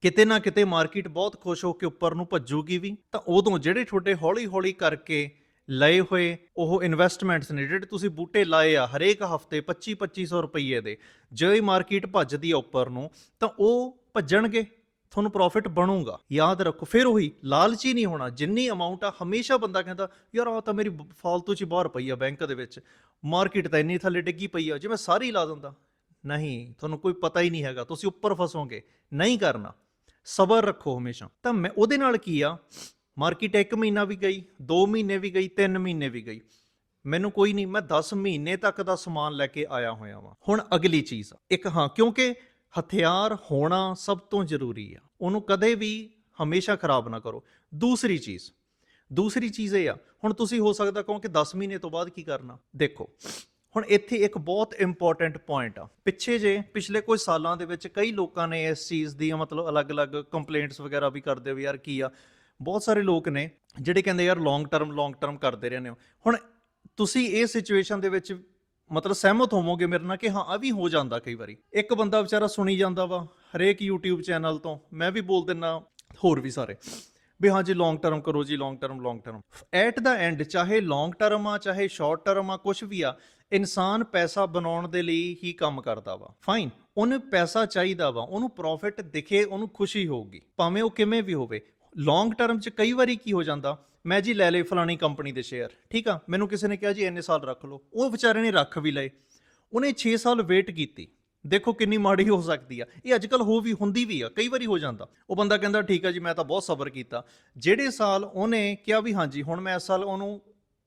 ਕਿਤੇ ਨਾ ਕਿਤੇ ਮਾਰਕੀਟ ਬਹੁਤ ਖੁਸ਼ ਹੋ ਕੇ ਉੱਪਰ ਨੂੰ ਭੱਜੂਗੀ ਵੀ। ਤਾਂ ਉਦੋਂ ਜਿਹੜੇ ਤੁਹਾਡੇ ਹੌਲੀ-ਹੌਲੀ ਕਰਕੇ ਲਏ ਹੋਏ ਉਹ ਇਨਵੈਸਟਮੈਂਟਸ ਨੇ, ਜਿਹੜੇ ਤੁਸੀਂ ਬੂਟੇ ਲਾਏ ਆ ਹਰੇਕ ਹਫ਼ਤੇ 25-2500 ਰੁਪਏ ਦੇ, ਜੇ ਮਾਰਕੀਟ ਭੱਜਦੀ ਆ ਉੱਪਰ ਨੂੰ, ਤਾਂ ਉਹ ਭੱਜਣਗੇ। ਤੁਹਾਨੂੰ ਪ੍ਰੋਫਿਟ ਬਣੂਗਾ। ਯਾਦ ਰੱਖੋ, ਫਿਰ ਉਹੀ ਲਾਲਚੀ ਨਹੀਂ ਹੋਣਾ। ਜਿੰਨੀ ਅਮਾਉਂਟ ਆ, ਹਮੇਸ਼ਾ ਬੰਦਾ ਕਹਿੰਦਾ, ਯਾਰ ਆ ਤਾਂ ਮੇਰੀ ਫਾਲਤੂ ਚ ਬਾਹਰ ਪਈ ਆ ਬੈਂਕ ਦੇ ਵਿੱਚ। ਮਾਰਕੀਟ ਤਾਂ ਇੰਨੀ ਥੱਲੇ ਡਿੱਗੀ ਪਈ ਆ, ਜੇ ਮੈਂ ਸਾਰੀ ਲਾ ਦਿੰਦਾ। ਨਹੀਂ, ਤੁਹਾਨੂੰ ਕੋਈ ਪਤਾ ਹੀ ਨਹੀਂ ਹੈਗਾ, ਤੁਸੀਂ ਉੱਪਰ ਫਸੋਗੇ। ਨਹੀਂ ਕਰਨਾ। ਸਬਰ ਰੱਖੋ ਹਮੇਸ਼ਾ। ਤਾਂ ਮੈਂ, ਉਹਦੇ ਨਾਲ ਕੀ ਆ? ਮਾਰਕੀਟ 1 ਮਹੀਨਾ ਵੀ ਗਈ 2 ਮਹੀਨੇ ਵੀ ਗਈ 3 ਮਹੀਨੇ ਵੀ ਗਈ। ਮੈਨੂੰ ਕੋਈ ਨਹੀਂ, ਮੈਂ 10 ਮਹੀਨੇ ਤੱਕ ਦਾ ਸਮਾਨ ਲੈ ਕੇ ਆਇਆ ਹੋਇਆ ਵਾਂ। ਹੁਣ ਅਗਲੀ ਚੀਜ਼ ਆ। ਇੱਕ, ਹਾਂ, ਕਿਉਂਕਿ ਹਥਿਆਰ ਹੋਣਾ ਸਭ ਤੋਂ ਜ਼ਰੂਰੀ ਆ। ਉਹਨੂੰ ਕਦੇ ਵੀ ਹਮੇਸ਼ਾ ਖਰਾਬ ਨਾ ਕਰੋ। ਦੂਸਰੀ ਚੀਜ਼ ਦੂਸਰੀ ਚੀਜ਼ ਇਹ ਆ, ਹੁਣ ਤੁਸੀਂ ਹੋ ਸਕਦਾ ਕਹੋ ਕਿ 10 ਮਹੀਨੇ ਤੋਂ ਬਾਅਦ ਕੀ ਕਰਨਾ। ਦੇਖੋ, ਹੁਣ ਇੱਥੇ ਇੱਕ ਬਹੁਤ ਇੰਪੋਰਟੈਂਟ ਪੁਆਇੰਟ ਆ। ਪਿੱਛੇ ਜੇ, ਪਿਛਲੇ ਕੁਝ ਸਾਲਾਂ ਦੇ ਵਿੱਚ ਕਈ ਲੋਕਾਂ ਨੇ ਇਸ ਚੀਜ਼ ਦੀ ਮਤਲਬ ਅਲੱਗ-ਅਲੱਗ ਕੰਪਲੇਂਟਸ ਵਗੈਰਾ ਵੀ ਕਰਦੇ ਵੀ ਯਾਰ ਕੀ ਆ। ਬਹੁਤ ਸਾਰੇ ਲੋਕ ਨੇ ਜਿਹੜੇ ਕਹਿੰਦੇ ਯਾਰ ਲੌਂਗ ਟਰਮ ਲੌਂਗ ਟਰਮ ਕਰਦੇ ਰਹਿੰਦੇ ਹੋ। ਹੁਣ ਤੁਸੀਂ ਇਹ ਸਿਚੁਏਸ਼ਨ ਦੇ ਵਿੱਚ ਮਤਲਬ ਸਹਿਮਤ ਹੋਵੋਗੇ ਮੇਰੇ ਨਾਲ ਕਿ ਹਾਂ ਆ ਵੀ ਹੋ ਜਾਂਦਾ ਕਈ ਵਾਰੀ। ਇੱਕ ਬੰਦਾ ਵਿਚਾਰਾ ਸੁਣੀ ਜਾਂਦਾ ਵਾ, ਹਰੇਕ YouTube ਚੈਨਲ ਤੋਂ, ਮੈਂ ਵੀ ਬੋਲ ਦਿੰਨਾ, ਹੋਰ ਵੀ ਸਾਰੇ। ਵੀ ਹਾਂ ਜੀ ਲੌਂਗ ਟਰਮ ਕਰੋ ਜੀ long term long term at the end ਚਾਹੇ ਲੌਂਗ ਟਰਮ ਆ, ਚਾਹੇ ਸ਼ਾਰਟ ਟਰਮ ਆ ਕੁਝ ਵੀ ਆ, ਇਨਸਾਨ ਪੈਸਾ ਬਣਾਉਣ ਦੇ ਲਈ ਹੀ ਕੰਮ ਕਰਦਾ ਵਾ। ਫਾਈਨ ਉਹਨੂੰ ਪੈਸਾ ਚਾਹੀਦਾ ਵਾ, ਉਹਨੂੰ ਪ੍ਰੋਫਿਟ ਦਿਖੇ, ਉਹਨੂੰ ਖੁਸ਼ੀ ਹੋਊਗੀ। ਭਾਵੇਂ ਉਹ ਕਿਵੇਂ ਵੀ ਹੋਵੇ ਲੌਂਗ ਟਰਮ 'ਚ ਕਈ ਵਾਰੀ ਕੀ ਹੋ ਜਾਂਦਾ? ਮੈਂ ਜੀ ਲੈ ਲਏ ਫਲਾਣੀ ਕੰਪਨੀ ਦੇ ਸ਼ੇਅਰ ਠੀਕ ਆ? ਮੈਨੂੰ ਕਿਸੇ ਨੇ ਕਿਹਾ ਜੀ ਇੰਨੇ ਸਾਲ ਰੱਖ ਲਓ। ਉਹ ਵਿਚਾਰੇ ਨੇ ਰੱਖ ਵੀ ਲਏ। ਉਹਨੇ 6 ਸਾਲ ਵੇਟ ਕੀਤੀ। ਦੇਖੋ ਕਿੰਨੀ ਮਾੜੀ ਹੋ ਸਕਦੀ ਆ। ਇਹ ਅੱਜਕੱਲ ਹੋ ਵੀ ਹੁੰਦੀ ਵੀ ਆ। ਕਈ ਵਾਰੀ ਹੋ ਜਾਂਦਾ। ਉਹ ਬੰਦਾ ਕਹਿੰਦਾ, ਠੀਕ ਆ ਜੀ, ਮੈਂ ਤਾਂ ਬਹੁਤ ਸਬਰ ਕੀਤਾ। ਜਿਹੜੇ ਸਾਲ ਉਹਨੇ ਕਿਹਾ ਵੀ, ਹਾਂਜੀ, ਹੁਣ ਮੈਂ ਇਸ ਸਾਲ ਉਹਨੂੰ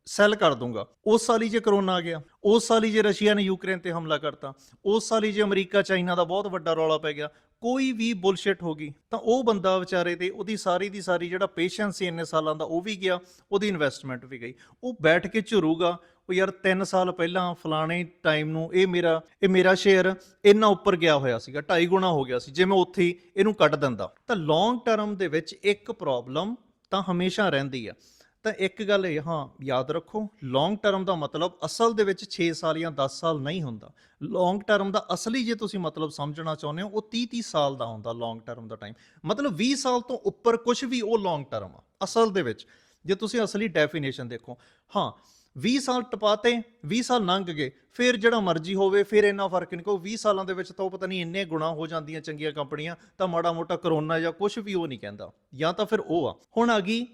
ਸੈੱਲ ਕਰ ਦੂੰਗਾ ਉਸ ਸਾਲ ਹੀ ਜੇ ਕਰੋਨਾ ਆ ਗਿਆ। ਉਸ ਸਾਲ ਹੀ ਜੇ ਰਸ਼ੀਆ ਨੇ ਯੂਕਰੇਨ ਤੇ ਹਮਲਾ ਕਰਤਾ। ਉਸ ਸਾਲ ਹੀ ਜੇ ਅਮਰੀਕਾ, ਚਾਈਨਾ ਦਾ ਬਹੁਤ ਵੱਡਾ ਰੌਲਾ ਪੈ ਗਿਆ। ਕੋਈ ਵੀ ਬੁਲਸ਼ਿਟ ਹੋ ਗਈ, ਤਾਂ ਉਹ ਬੰਦਾ ਵਿਚਾਰੇ ਤੇ ਉਹਦੀ ਸਾਰੀ ਦੀ ਸਾਰੀ ਜਿਹੜਾ ਪੇਸ਼ੈਂਸ ਸੀ ਇੰਨੇ ਸਾਲਾਂ ਦਾ, ਉਹ ਵੀ ਗਿਆ, ਉਹਦੀ ਇਨਵੈਸਟਮੈਂਟ ਵੀ ਗਈ। ਉਹ ਬੈਠ ਕੇ ਝੁਰੂਗਾ, ਉਹ ਯਾਰ 3 ਸਾਲ ਪਹਿਲਾਂ ਫਲਾਣੇ ਟਾਈਮ ਨੂੰ ਇਹ ਮੇਰਾ ਇਹ ਮੇਰਾ ਸ਼ੇਅਰ ਇੰਨਾ ਉੱਪਰ ਗਿਆ ਹੋਇਆ ਸੀਗਾ 2.5 ਗੁਣਾ ਹੋ ਗਿਆ ਸੀ, ਜੇ ਮੈਂ ਉੱਥੇ ਹੀ ਇਹਨੂੰ ਕੱਢ ਦਿੰਦਾ। ਤਾਂ ਲੌਂਗ ਟਰਮ ਦੇ ਵਿੱਚ ਇੱਕ ਪ੍ਰੋਬਲਮ ਤਾਂ ਹਮੇਸ਼ਾ ਰਹਿੰਦੀ ਆ। ਤਾਂ ਇੱਕ ਗੱਲ ਇਹ, ਹਾਂ, ਯਾਦ ਰੱਖੋ ਲੌਂਗ ਟਰਮ ਦਾ ਮਤਲਬ ਅਸਲ ਦੇ ਵਿੱਚ 6 ਸਾਲ ਜਾਂ 10 ਸਾਲ ਨਹੀਂ ਹੁੰਦਾ। ਲੌਂਗ ਟਰਮ ਦਾ ਅਸਲੀ ਜੇ ਤੁਸੀਂ ਮਤਲਬ ਸਮਝਣਾ ਚਾਹੁੰਦੇ ਹੋ, ਉਹ 30 30 ਸਾਲ ਦਾ ਹੁੰਦਾ ਲੌਂਗ ਟਰਮ ਦਾ ਟਾਈਮ ਮਤਲਬ 20 ਸਾਲ ਤੋਂ ਉੱਪਰ ਕੁਝ ਵੀ ਉਹ ਲੌਂਗ ਟਰਮ ਆ, ਅਸਲ ਦੇ ਵਿੱਚ। ਜੇ ਤੁਸੀਂ ਅਸਲੀ ਡੈਫੀਨੇਸ਼ਨ ਦੇਖੋ, ਹਾਂ 20 ਸਾਲ ਟਪਾਤੇ 20 ਸਾਲ ਲੰਘ ਗਏ, ਫਿਰ ਜਿਹੜਾ ਮਰਜ਼ੀ ਹੋਵੇ, ਫਿਰ ਇੰਨਾ ਫ਼ਰਕ ਨਹੀਂ ਕੋ 20 ਸਾਲਾਂ ਦੇ ਵਿੱਚ ਤਾਂ ਉਹ ਪਤਾ ਨਹੀਂ ਇੰਨੇ ਗੁਣਾ ਹੋ ਜਾਂਦੀਆਂ ਚੰਗੀਆਂ ਕੰਪਨੀਆਂ, ਤਾਂ ਮਾੜਾ ਮੋਟਾ ਕਰੋਨਾ ਜਾਂ ਕੁਝ ਵੀ ਉਹ ਨਹੀਂ ਕਹਿੰਦਾ। ਜਾਂ ਤਾਂ ਫਿਰ ਉਹ ਆ। ਹੁਣ ਆ ਗਈ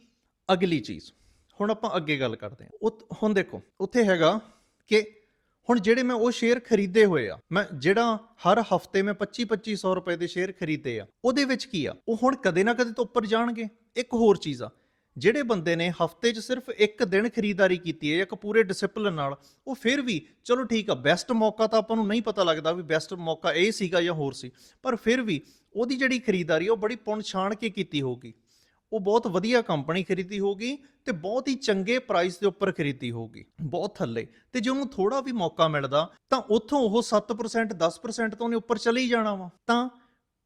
ਅਗਲੀ ਚੀਜ਼। ਹੁਣ ਆਪਾਂ ਅੱਗੇ ਗੱਲ ਕਰਦੇ ਹਾਂ। ਉਹ ਹੁਣ ਦੇਖੋ, ਉੱਥੇ ਹੈਗਾ ਕਿ ਹੁਣ ਜਿਹੜੇ ਮੈਂ ਉਹ ਸ਼ੇਅਰ ਖਰੀਦੇ ਹੋਏ ਆ, ਮੈਂ ਜਿਹੜਾ ਹਰ ਹਫ਼ਤੇ ਮੈਂ 25 2500 ਰੁਪਏ ਦੇ ਸ਼ੇਅਰ ਖਰੀਦੇ ਆ, ਉਹਦੇ ਵਿੱਚ ਕੀ ਆ? ਉਹ ਹੁਣ ਕਦੇ ਨਾ ਕਦੇ ਤੋਂ ਉੱਪਰ ਜਾਣਗੇ। ਇੱਕ ਹੋਰ ਚੀਜ਼ ਆ, ਜਿਹੜੇ ਬੰਦੇ ਨੇ ਹਫ਼ਤੇ 'ਚ ਸਿਰਫ ਇੱਕ ਦਿਨ ਖਰੀਦਦਾਰੀ ਕੀਤੀ ਹੈ, ਇੱਕ ਪੂਰੇ ਡਿਸਪਲਿਨ ਨਾਲ, ਉਹ ਫਿਰ ਵੀ ਚਲੋ ਠੀਕ ਆ ਬੈਸਟ ਮੌਕਾ ਤਾਂ ਆਪਾਂ ਨੂੰ ਨਹੀਂ ਪਤਾ ਲੱਗਦਾ ਵੀ ਬੈਸਟ ਮੌਕਾ ਇਹ ਸੀਗਾ ਜਾਂ ਹੋਰ ਸੀ, ਪਰ ਫਿਰ ਵੀ ਉਹਦੀ ਜਿਹੜੀ ਖਰੀਦਦਾਰੀ ਉਹ ਬੜੀ ਪੁਣ ਕੇ ਕੀਤੀ ਹੋਊਗੀ। ਉਹ ਬਹੁਤ ਵਧੀਆ ਕੰਪਨੀ ਖਰੀਦੀ ਹੋਊਗੀ ਤੇ ਬਹੁਤ ਹੀ ਚੰਗੇ ਪ੍ਰਾਈਸ ਦੇ ਉੱਪਰ ਖਰੀਦੀ ਹੋਊਗੀ, ਬਹੁਤ ਥੱਲੇ। ਤੇ ਜੇ ਉਹਨੂੰ ਥੋੜਾ ਵੀ ਮੌਕਾ ਮਿਲਦਾ, ਤਾਂ ਉੱਥੋਂ ਉਹ 7% 10% ਤੋਂ ਉਹਨੇ ਉੱਪਰ ਚਲੇ ਹੀ ਜਾਣਾ ਵਾ। ਤਾਂ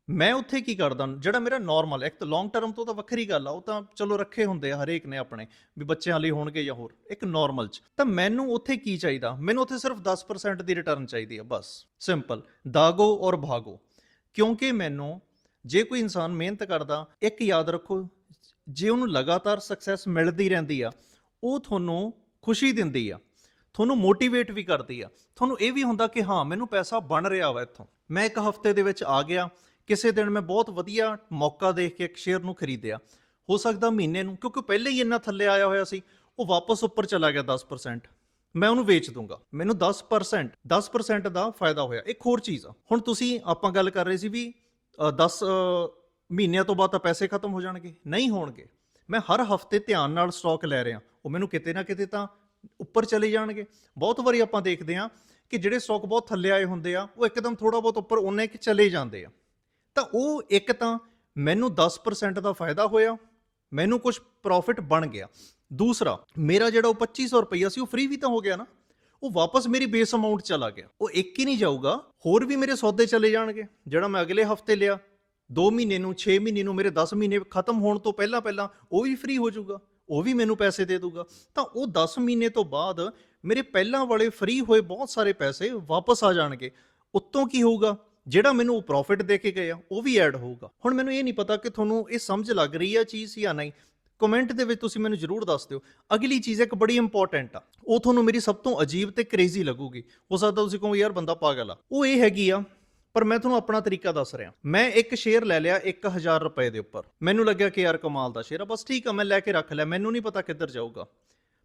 ਮੈਂ ਉੱਥੇ ਕੀ ਕਰਦਾ, ਜਿਹੜਾ ਮੇਰਾ ਨਾਰਮਲ ਇੱਕ ਤਾਂ ਲੌਂਗ ਟਰਮ ਤੋਂ ਤਾਂ ਵੱਖਰੀ ਗੱਲ ਆ, ਉਹ ਤਾਂ ਚਲੋ ਰੱਖੇ ਹੁੰਦੇ ਆ ਹਰੇਕ ਨੇ ਆਪਣੇ, ਵੀ ਬੱਚਿਆਂ ਲਈ ਹੋਣਗੇ ਜਾਂ ਹੋਰ, ਇੱਕ ਨਾਰਮਲ ਚ। ਤਾਂ ਮੈਨੂੰ ਉੱਥੇ ਕੀ ਚਾਹੀਦਾ? ਮੈਨੂੰ ਉੱਥੇ ਸਿਰਫ 10% ਦੀ ਰਿਟਰਨ ਚਾਹੀਦੀ ਆ, ਬਸ। ਸਿੰਪਲ ਦਾਗੋ ਔਰ ਭਾਗੋ। ਕਿਉਂਕਿ ਮੈਨੂੰ, ਜੇ ਕੋਈ ਇਨਸਾਨ ਮਿਹਨਤ ਕਰਦਾ, ਇੱਕ ਯਾਦ ਰੱਖੋ ਜੇ ਉਹਨੂੰ ਲਗਾਤਾਰ ਸਕਸੈਸ ਮਿਲਦੀ ਰਹਿੰਦੀ ਆ, ਉਹ ਤੁਹਾਨੂੰ ਖੁਸ਼ੀ ਦਿੰਦੀ ਆ, ਤੁਹਾਨੂੰ ਮੋਟੀਵੇਟ ਵੀ ਕਰਦੀ ਆ। ਤੁਹਾਨੂੰ ਇਹ ਵੀ ਹੁੰਦਾ ਕਿ ਹਾਂ, ਮੈਨੂੰ ਪੈਸਾ ਬਣ ਰਿਹਾ ਵਾ ਇੱਥੋਂ। ਮੈਂ ਇੱਕ ਹਫ਼ਤੇ ਦੇ ਵਿੱਚ ਆ ਗਿਆ, ਕਿਸੇ ਦਿਨ ਮੈਂ ਬਹੁਤ ਵਧੀਆ ਮੌਕਾ ਦੇਖ ਕੇ ਇੱਕ ਸ਼ੇਅਰ ਨੂੰ ਖਰੀਦਿਆ। ਹੋ ਸਕਦਾ ਮਹੀਨੇ ਨੂੰ, ਕਿਉਂਕਿ ਪਹਿਲੇ ਹੀ ਇੰਨਾ ਥੱਲੇ ਆਇਆ ਹੋਇਆ ਸੀ, ਉਹ ਵਾਪਸ ਉੱਪਰ ਚਲਾ ਗਿਆ 10% ਮੈਂ ਉਹਨੂੰ ਵੇਚ ਦੂੰਗਾ। ਮੈਨੂੰ 10% 10% ਦਾ ਫਾਇਦਾ ਹੋਇਆ। ਇੱਕ ਹੋਰ ਚੀਜ਼ ਆ। ਹੁਣ ਤੁਸੀਂ ਆਪਾਂ ਗੱਲ ਕਰ ਰਹੇ ਸੀ ਵੀ 10 ਮਹੀਨਿਆਂ ਤੋਂ ਬਾਅਦ ਤਾਂ ਪੈਸੇ ਖਤਮ ਹੋ ਜਾਣਗੇ, ਨਹੀਂ ਹੋਣਗੇ। ਮੈਂ ਹਰ ਹਫ਼ਤੇ ਧਿਆਨ ਨਾਲ ਸਟਾਕ ਲੈ ਰਿਹਾ। ਉਹ ਮੈਨੂੰ ਕਿਤੇ ਨਾ ਕਿਤੇ ਤਾਂ ਉੱਪਰ ਚਲੇ ਜਾਣਗੇ। ਬਹੁਤ ਵਾਰੀ ਆਪਾਂ ਦੇਖਦੇ ਹਾਂ ਕਿ ਜਿਹੜੇ ਸਟਾਕ ਬਹੁਤ ਥੱਲੇ ਆਏ ਹੁੰਦੇ ਆ, ਉਹ ਇੱਕਦਮ ਥੋੜਾ ਬਹੁਤ ਉੱਪਰ ਉਹਨੇ ਕਿ ਚਲੇ ਜਾਂਦੇ ਆ। ਤਾਂ ਉਹ ਇੱਕ ਤਾਂ ਮੈਨੂੰ 10% ਦਾ ਫਾਇਦਾ ਹੋਇਆ, ਮੈਨੂੰ ਕੁਝ ਪ੍ਰੋਫਿਟ ਬਣ ਗਿਆ। ਦੂਸਰਾ, ਮੇਰਾ ਜਿਹੜਾ ਉਹ 2500 ਰੁਪਈਆ ਸੀ, ਉਹ ਫ੍ਰੀ ਵੀ ਤਾਂ ਹੋ ਗਿਆ ਨਾ। ਉਹ ਵਾਪਸ ਮੇਰੀ ਬੇਸ ਅਮਾਉਂਟ ਚਲਾ ਗਿਆ। ਉਹ ਇੱਕ ਹੀ ਨਹੀਂ ਜਾਊਗਾ, ਹੋਰ ਵੀ ਮੇਰੇ ਸੌਦੇ ਚਲੇ ਜਾਣਗੇ, ਜਿਹੜਾ ਮੈਂ ਅਗਲੇ ਹਫ਼ਤੇ ਲਿਆ। 2 ਮਹੀਨੇ ਨੂੰ 6 ਮਹੀਨੇ ਨੂੰ, ਮੇਰੇ 10 ਮਹੀਨੇ ਖਤਮ ਹੋਣ ਤੋਂ ਪਹਿਲਾਂ ਪਹਿਲਾਂ ਉਹ ਵੀ ਫ੍ਰੀ ਹੋ ਜਾਊਗਾ, ਉਹ ਵੀ ਮੈਨੂੰ ਪੈਸੇ ਦੇ ਦੂਗਾ ਤਾਂ ਉਹ 10 ਮਹੀਨੇ ਤੋਂ ਬਾਅਦ ਮੇਰੇ ਪਹਿਲਾਂ ਵਾਲੇ ਫ੍ਰੀ ਹੋਏ ਬਹੁਤ ਸਾਰੇ ਪੈਸੇ ਵਾਪਸ ਆ ਜਾਣਗੇ। ਉੱਤੋਂ ਕੀ ਹੋਊਗਾ? ਜਿਹੜਾ ਮੈਨੂੰ ਉਹ ਪ੍ਰੋਫਿਟ ਦੇ ਕੇ ਗਏ ਆ, ਉਹ ਵੀ ਐਡ ਹੋਊਗਾ। ਹੁਣ ਮੈਨੂੰ ਇਹ ਨਹੀਂ ਪਤਾ ਕਿ ਤੁਹਾਨੂੰ ਇਹ ਸਮਝ ਲੱਗ ਰਹੀ ਆ ਚੀਜ਼ ਜਾਂ ਨਹੀਂ। ਕਮੈਂਟ ਦੇ ਵਿੱਚ ਤੁਸੀਂ ਮੈਨੂੰ ਜਰੂਰ ਦੱਸ ਦਿਓ। ਅਗਲੀ ਚੀਜ਼ ਇੱਕ ਬੜੀ ਇੰਪੋਰਟੈਂਟ ਆ। ਉਹ ਤੁਹਾਨੂੰ ਮੇਰੀ ਸਭ ਤੋਂ ਅਜੀਬ ਤੇ ਕ੍ਰੇਜ਼ੀ ਲੱਗੂਗੀ। ਹੋ ਸਕਦਾ ਤੁਸੀਂ ਕਹੋ, ਯਾਰ ਬੰਦਾ ਪਾਗਲ ਆ। ਉਹ ਇਹ ਹੈਗੀ ਆ ਪਰ ਮੈਂ ਤੁਹਾਨੂੰ ਆਪਣਾ ਤਰੀਕਾ ਦੱਸ ਰਿਹਾ। ਮੈਂ ਇੱਕ ਸ਼ੇਅਰ ਲੈ ਲਿਆ 1000 ਰੁਪਏ ਦੇ ਉੱਪਰ। ਮੈਨੂੰ ਲੱਗਿਆ ਕਿ ਯਾਰ ਕਮਾਲ ਦਾ ਸ਼ੇਅਰ ਆ। ਬਸ ਠੀਕ ਆ, ਮੈਂ ਲੈ ਕੇ ਰੱਖ ਲਿਆ। ਮੈਨੂੰ ਨਹੀਂ ਪਤਾ ਕਿੱਧਰ ਜਾਊਗਾ।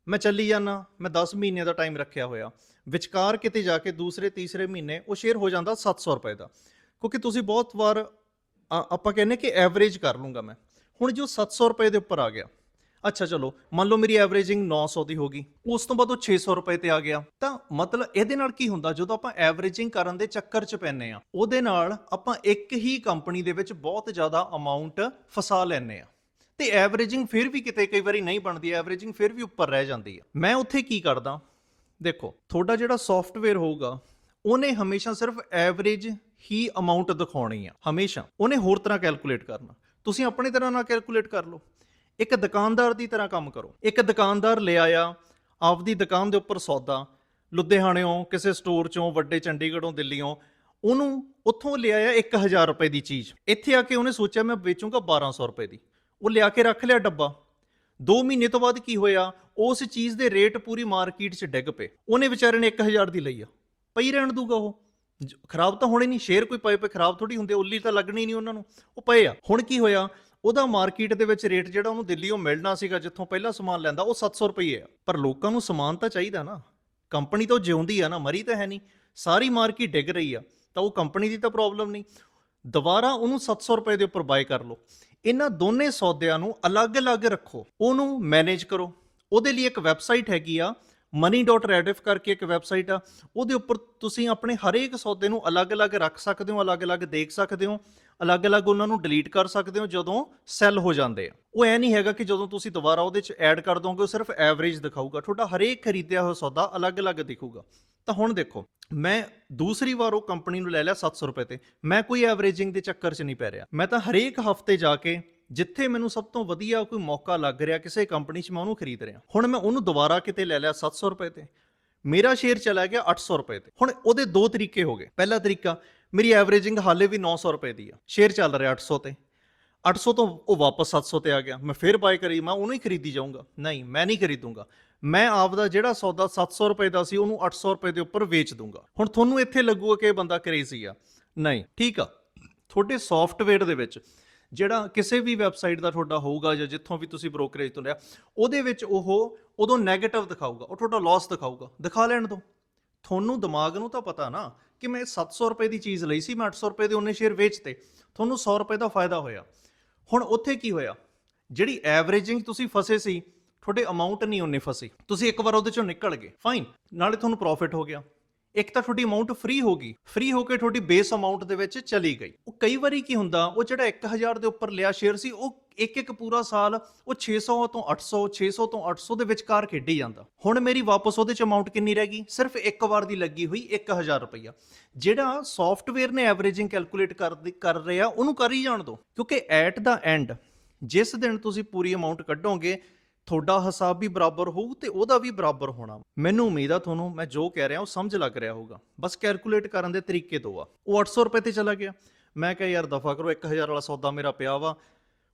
ਮੈਂ ਚੱਲੀ ਜਾਣਾ ਮੈਂ 10 ਮਹੀਨੇ ਦਾ ਟਾਈਮ ਰੱਖਿਆ ਹੋਇਆ। ਵਿਚਕਾਰ ਕਿਤੇ ਜਾ ਕੇ ਦੂਸਰੇ, ਤੀਸਰੇ ਮਹੀਨੇ ਉਹ ਸ਼ੇਅਰ ਹੋ ਜਾਂਦਾ 700 ਰੁਪਏ ਦਾ। ਕਿਉਂਕਿ ਤੁਸੀਂ ਬਹੁਤ ਵਾਰ ਆਪਾਂ ਕਹਿੰਦੇ ਕਿ ਐਵਰੇਜ ਕਰ ਲੂੰਗਾ ਮੈਂ। ਹੁਣ ਜੋ 700 ਰੁਪਏ ਦੇ ਉੱਪਰ ਆ ਗਿਆ ਅੱਛਾ, ਚਲੋ, ਮੰਨ ਲਓ ਮੇਰੀ ਐਵਰੇਜਿੰਗ 900 ਦੀ ਹੋ ਗਈ, ਉਸ ਤੋਂ ਬਾਅਦ ਉਹ 600 ਰੁਪਏ ਤੇ ਆ ਗਿਆ। ਤਾਂ ਮਤਲਬ ਇਹਦੇ ਨਾਲ ਕੀ ਹੁੰਦਾ, ਜਦੋਂ ਆਪਾਂ ਐਵਰੇਜਿੰਗ ਕਰਨ ਦੇ ਚੱਕਰ 'ਚ ਪੈਨੇ ਆ ਉਹਦੇ ਨਾਲ ਆਪਾਂ ਇੱਕ ਹੀ ਕੰਪਨੀ ਦੇ ਵਿੱਚ ਬਹੁਤ ਜ਼ਿਆਦਾ ਅਮਾਉਂਟ ਫਸਾ ਲੈਨੇ ਆ ਤੇ ਐਵਰੇਜਿੰਗ ਫਿਰ ਵੀ ਕਿਤੇ ਕਈ ਵਾਰੀ ਨਹੀਂ ਬਣਦੀ ਐਵਰੇਜਿੰਗ ਫਿਰ ਵੀ ਉੱਪਰ ਰਹਿ ਜਾਂਦੀ ਆ। ਮੈਂ ਉੱਥੇ ਕੀ ਕਰਦਾ, ਦੇਖੋ, ਤੁਹਾਡਾ ਜਿਹੜਾ ਸੌਫਟਵੇਅਰ ਹੋਊਗਾ, ਉਹਨੇ ਹਮੇਸ਼ਾ ਸਿਰਫ ਐਵਰੇਜ ਹੀ ਅਮਾਉਂਟ ਦਿਖਾਉਣੀ ਆ, ਹਮੇਸ਼ਾ। ਉਹਨੇ ਹੋਰ ਤਰ੍ਹਾਂ ਕੈਲਕੂਲੇਟ ਕਰਨਾ। ਤੁਸੀਂ ਆਪਣੇ ਤਰ੍ਹਾਂ ਨਾਲ ਕੈਲਕੂਲੇਟ ਕਰ ਲਓ। ਇੱਕ ਦੁਕਾਨਦਾਰ ਦੀ ਤਰ੍ਹਾਂ ਕੰਮ ਕਰੋ। ਇੱਕ ਦੁਕਾਨਦਾਰ ਲੈ ਆਇਆ, ਆਪਦੀ ਦੁਕਾਨ ਦੇ ਉੱਪਰ ਸੌਦਾ। ਲੁਧਿਆਣਿਓਂ ਕਿਸੇ ਸਟੋਰ ਚੋਂ, ਵੱਡੇ ਚੰਡੀਗੜ੍ਹੋਂ ਦਿੱਲੀੋਂ ਉਹਨੂੰ ਉੱਥੋਂ ਲੈ ਆਇਆ 1000 ਰੁਪਏ ਦੀ ਚੀਜ਼। ਇੱਥੇ ਆ ਕੇ ਉਹਨੇ ਸੋਚਿਆ, ਮੈਂ ਵੇਚੂੰਗਾ 1200 ਰੁਪਏ ਦੀ। ਉਹ ਲਿਆ ਕੇ ਰੱਖ ਲਿਆ ਡੱਬਾ। 2 ਮਹੀਨੇ ਤੋਂ ਬਾਅਦ ਕੀ ਹੋਇਆ? ਉਸ ਚੀਜ਼ ਦੇ ਰੇਟ ਪੂਰੀ ਮਾਰਕੀਟ 'ਚ ਡਿੱਗ ਪਏ। ਉਹਨੇ ਵਿਚਾਰੇ ਨੇ 1000 ਦੀ ਲਈ ਆ। ਪਈ ਰਹਿਣ ਦੂਗਾ ਉਹ। ਜ- ਖਰਾਬ ਤਾਂ ਹੋਣੇ ਨਹੀਂ। ਸ਼ੇਅਰ ਕੋਈ ਪਏ ਪਏ ਖਰਾਬ ਥੋੜੀ ਹੁੰਦੇ, ਉੱਲੀ ਤਾਂ ਲੱਗਣੀ ਨਹੀਂ ਉਹਨਾਂ ਨੂੰ। ਉਹ ਪਏ ਆ। ਹੁਣ ਕੀ ਹੋਇਆ? ਉਹਦਾ ਮਾਰਕੀਟ ਦੇ ਵਿੱਚ ਰੇਟ ਜਿਹੜਾ ਉਹਨੂੰ ਦਿੱਲੀੋਂ ਮਿਲਣਾ ਸੀਗਾ, ਜਿੱਥੋਂ ਪਹਿਲਾਂ ਸਮਾਨ ਲੈਂਦਾ, ਉਹ 700 ਰੁਪਏ ਆ। ਪਰ ਲੋਕਾਂ ਨੂੰ ਸਮਾਨ ਤਾਂ ਚਾਹੀਦਾ ਨਾ। ਕੰਪਨੀ ਤਾਂ ਜਿਉਂਦੀ ਆ ਨਾ, ਮਰੀ ਤਾਂ ਹੈ ਨਹੀਂ। ਸਾਰੀ ਮਾਰਕੀਟ ਡਿੱਗ ਰਹੀ ਆ, ਤਾਂ ਉਹ ਕੰਪਨੀ ਦੀ ਤਾਂ ਪ੍ਰੋਬਲਮ ਨਹੀਂ। ਦੁਬਾਰਾ ਉਹਨੂੰ 700 ਰੁਪਏ ਦੇ ਉੱਪਰ ਬਾਏ ਕਰ ਲਓ। ਇਹਨਾਂ ਦੋਨੇ ਸੌਦਿਆਂ ਨੂੰ ਅਲੱਗ-ਅਲੱਗ ਰੱਖੋ। ਉਹਨੂੰ ਮੈਨੇਜ ਕਰੋ। ਉਹਦੇ ਲਈ ਇੱਕ ਵੈਬਸਾਈਟ ਹੈਗੀ ਆ money.rediff ਕਰਕੇ ਇੱਕ ਵੈਬਸਾਈਟ ਆ, ਉਹਦੇ ਉੱਪਰ ਤੁਸੀਂ ਆਪਣੇ ਹਰੇਕ ਸੌਦੇ ਨੂੰ ਅਲੱਗ-ਅਲੱਗ ਰੱਖ ਸਕਦੇ ਹੋ, ਅਲੱਗ-ਅਲੱਗ ਦੇਖ ਸਕਦੇ ਹੋ, ਅਲੱਗ-ਅਲੱਗ ਉਹਨਾਂ ਨੂੰ ਡਿਲੀਟ ਕਰ ਸਕਦੇ ਹੋ ਜਦੋਂ ਸੈੱਲ ਹੋ ਜਾਂਦੇ ਆ। ਉਹ ਐ ਨਹੀਂ ਹੈਗਾ ਕਿ ਜਦੋਂ ਤੁਸੀਂ ਦੁਬਾਰਾ ਉਹਦੇ 'ਚ ਐਡ ਕਰ ਦੋਗੇ, ਉਹ ਸਿਰਫ ਐਵਰੇਜ ਦਿਖਾਊਗਾ। ਤੁਹਾਡਾ ਹਰੇਕ ਖਰੀਦਿਆ ਹੋਇਆ ਸੌਦਾ ਅਲੱਗ-ਅਲੱਗ ਦਿਖੂਗਾ। ਤਾਂ ਹੁਣ ਦੇਖੋ, ਮੈਂ ਦੂਸਰੀ ਵਾਰ ਉਹ ਕੰਪਨੀ ਨੂੰ ਲੈ ਲਿਆ 700 ਰੁਪਏ ਤੇ। ਮੈਂ ਕੋਈ ਐਵਰੇਜਿੰਗ ਦੇ ਚੱਕਰ 'ਚ ਨਹੀਂ ਪੈ ਰਿਹਾ। ਮੈਂ ਤਾਂ ਹਰੇਕ ਹਫ਼ਤੇ ਜਾ ਕੇ ਜਿੱਥੇ ਮੈਨੂੰ ਸਭ ਤੋਂ ਵਧੀਆ ਕੋਈ ਮੌਕਾ ਲੱਗ ਰਿਹਾ ਕਿਸੇ ਕੰਪਨੀ 'ਚ ਮੈਂ ਉਹਨੂੰ ਖਰੀਦ ਰਿਹਾ। ਹੁਣ ਮੈਂ ਉਹਨੂੰ ਦੁਬਾਰਾ ਕਿਤੇ ਲੈ ਲਿਆ 700 ਰੁਪਏ ਤੇ। ਮੇਰਾ ਸ਼ੇਅਰ ਚਲਾ ਗਿਆ 800 ਰੁਪਏ ਤੇ। ਹੁਣ ਉਹਦੇ ਦੋ ਤਰੀਕੇ ਹੋ ਗਏ। ਪਹਿਲਾ ਤਰੀਕਾ, ਮੇਰੀ ਐਵਰੇਜਿੰਗ ਹਾਲੇ ਵੀ 900 ਰੁਪਏ ਦੀ ਆ। ਸ਼ੇਅਰ ਚੱਲ ਰਿਹਾ 800 ਤੇ। 800 ਤੋਂ ਉਹ ਵਾਪਸ 700 ਤੇ ਆ ਗਿਆ। ਮੈਂ ਫਿਰ ਬਾਏ ਕਰੀ, ਮੈਂ ਉਹਨੂੰ ਹੀ ਖਰੀਦੀ ਜਾਊਂਗਾ। ਨਹੀਂ, ਮੈਂ ਨਹੀਂ ਖਰੀਦੂੰਗਾ। ਮੈਂ ਆਪਦਾ ਜਿਹੜਾ ਸੌਦਾ 700 ਰੁਪਏ ਦਾ ਸੀ, ਉਹਨੂੰ 800 ਰੁਪਏ ਦੇ ਉੱਪਰ ਵੇਚ ਦੂੰਗਾ। ਹੁਣ ਤੁਹਾਨੂੰ ਇੱਥੇ ਲੱਗੂਗਾ ਕਿ ਇਹ ਬੰਦਾ ਕ੍ਰੇਜ਼ੀ ਆ। ਨਹੀਂ, ਠੀਕ ਆ। ਤੁਹਾਡੇ ਸੌਫਟਵੇਅਰ ਦੇ ਵਿੱਚ ਜਿਹੜਾ ਕਿਸੇ ਵੀ ਵੈਬਸਾਈਟ ਦਾ ਤੁਹਾਡਾ ਹੋਊਗਾ ਜਾਂ ਜਿੱਥੋਂ ਵੀ ਤੁਸੀਂ ਬ੍ਰੋਕਰੇਜ ਤੋਂ ਲਿਆ, ਉਹਦੇ ਵਿੱਚ ਉਹ ਉਦੋਂ 네ਗੇਟਿਵ ਦਿਖਾਊਗਾ, ਉਹ ਤੁਹਾਡਾ ਲਾਸ ਦਿਖਾਊਗਾ। ਦਿਖਾ ਲੈਣ ਦਿਓ। ਤੁਹਾਨੂੰ ਦਿਮਾਗ ਨੂੰ ਤਾਂ ਪਤਾ ਨਾ ਕਿ ਮੈਂ 700 ਰੁਪਏ ਦੀ ਚੀਜ਼ ਲਈ ਸੀ, ਮੈਂ 800 ਰੁਪਏ ਦੇ ਉਹਨੇ ਸ਼ੇਅਰ ਵੇਚਤੇ। ਤੁਹਾਨੂੰ 100 ਰੁਪਏ ਦਾ ਫਾਇਦਾ ਹੋਇਆ। ਹੁਣ ਉੱਥੇ ਕੀ ਹੋਇਆ? ਜਿਹੜੀ ਐਵਰੇਜਿੰਗ ਤੁਸੀਂ ਫਸੇ ਸੀ, ਤੁਹਾਡੇ ਅਮਾਉਂਟ ਨਹੀਂ ਉਹਨੇ ਫਸੇ। ਤੁਸੀਂ ਇੱਕ ਵਾਰ ਉਹਦੇ ਚੋਂ ਨਿਕਲ ਗਏ। ਫਾਈਨ ਨਾਲੇ ਤੁਹਾਨੂੰ ਪ੍ਰੋਫਿਟ ਹੋ ਗਿਆ। ਇੱਕ ਤਾਂ ਤੁਹਾਡੀ ਅਮਾਉਂਟ ਫ੍ਰੀ ਹੋ ਗਈ ਫ੍ਰੀ ਹੋ ਕੇ ਤੁਹਾਡੀ ਬੇਸ ਅਮਾਉਂਟ ਦੇ ਵਿੱਚ ਚਲੀ ਗਈ। ਉਹ ਕਈ ਵਾਰੀ ਕੀ ਹੁੰਦਾ, ਉਹ ਜਿਹੜਾ 1000 ਦੇ ਉੱਪਰ ਲਿਆ ਸ਼ੇਅਰ ਸੀ, ਉਹ ਇੱਕ ਇੱਕ ਪੂਰਾ ਸਾਲ ਉਹ 600 ਤੋਂ 800 600 ਤੋਂ 800 ਦੇ ਵਿਚਕਾਰ ਖੇਡੀ ਜਾਂਦਾ। ਹੁਣ ਮੇਰੀ ਵਾਪਸ ਉਹਦੇ ਚ ਅਮਾਉਂਟ ਕਿੰਨੀ ਰਹਿ ਗਈ? ਸਿਰਫ ਇੱਕ ਵਾਰ ਦੀ ਲੱਗੀ ਹੋਈ 1000 ਰੁਪਈਆ। ਜਿਹੜਾ ਸੌਫਟਵੇਅਰ ਨੇ ਐਵਰੇਜਿੰਗ ਕੈਲਕੂਲੇਟ ਕਰ ਕਰ ਰਿਹਾ ਉਹਨੂੰ ਕਰ ਹੀ ਜਾਣ ਦਿਓ ਕਿਉਂਕਿ ਐਟ ਦਾ ਐਂਡ ਜਿਸ ਦਿਨ ਤੁਸੀਂ ਪੂਰੀ ਅਮਾਉਂਟ ਕੱਢੋਗੇ ਤੁਹਾਡਾ ਹਿਸਾਬ ਵੀ ਬਰਾਬਰ ਹੋਊ ਤੇ ਉਹਦਾ ਵੀ ਬਰਾਬਰ ਹੋਣਾ। ਮੈਨੂੰ ਉਮੀਦ ਆ ਤੁਹਾਨੂੰ, ਮੈਂ ਜੋ ਕਹਿ ਰਿਹਾ ਉਹ ਸਮਝ ਲੱਗ ਰਿਹਾ ਹੋਊਗਾ। ਬਸ ਕੈਲਕੂਲੇਟ ਕਰਨ ਦੇ ਤਰੀਕੇ ਤੋਂ ਆ। ਉਹ 800 ਰੁਪਏ ਤੇ ਚਲਾ ਗਿਆ। ਮੈਂ ਕਿਹਾ, ਯਾਰ ਦਫਾ ਕਰੋ 1000 ਵਾਲਾ ਸੌਦਾ ਮੇਰਾ ਪਿਆ ਵਾ।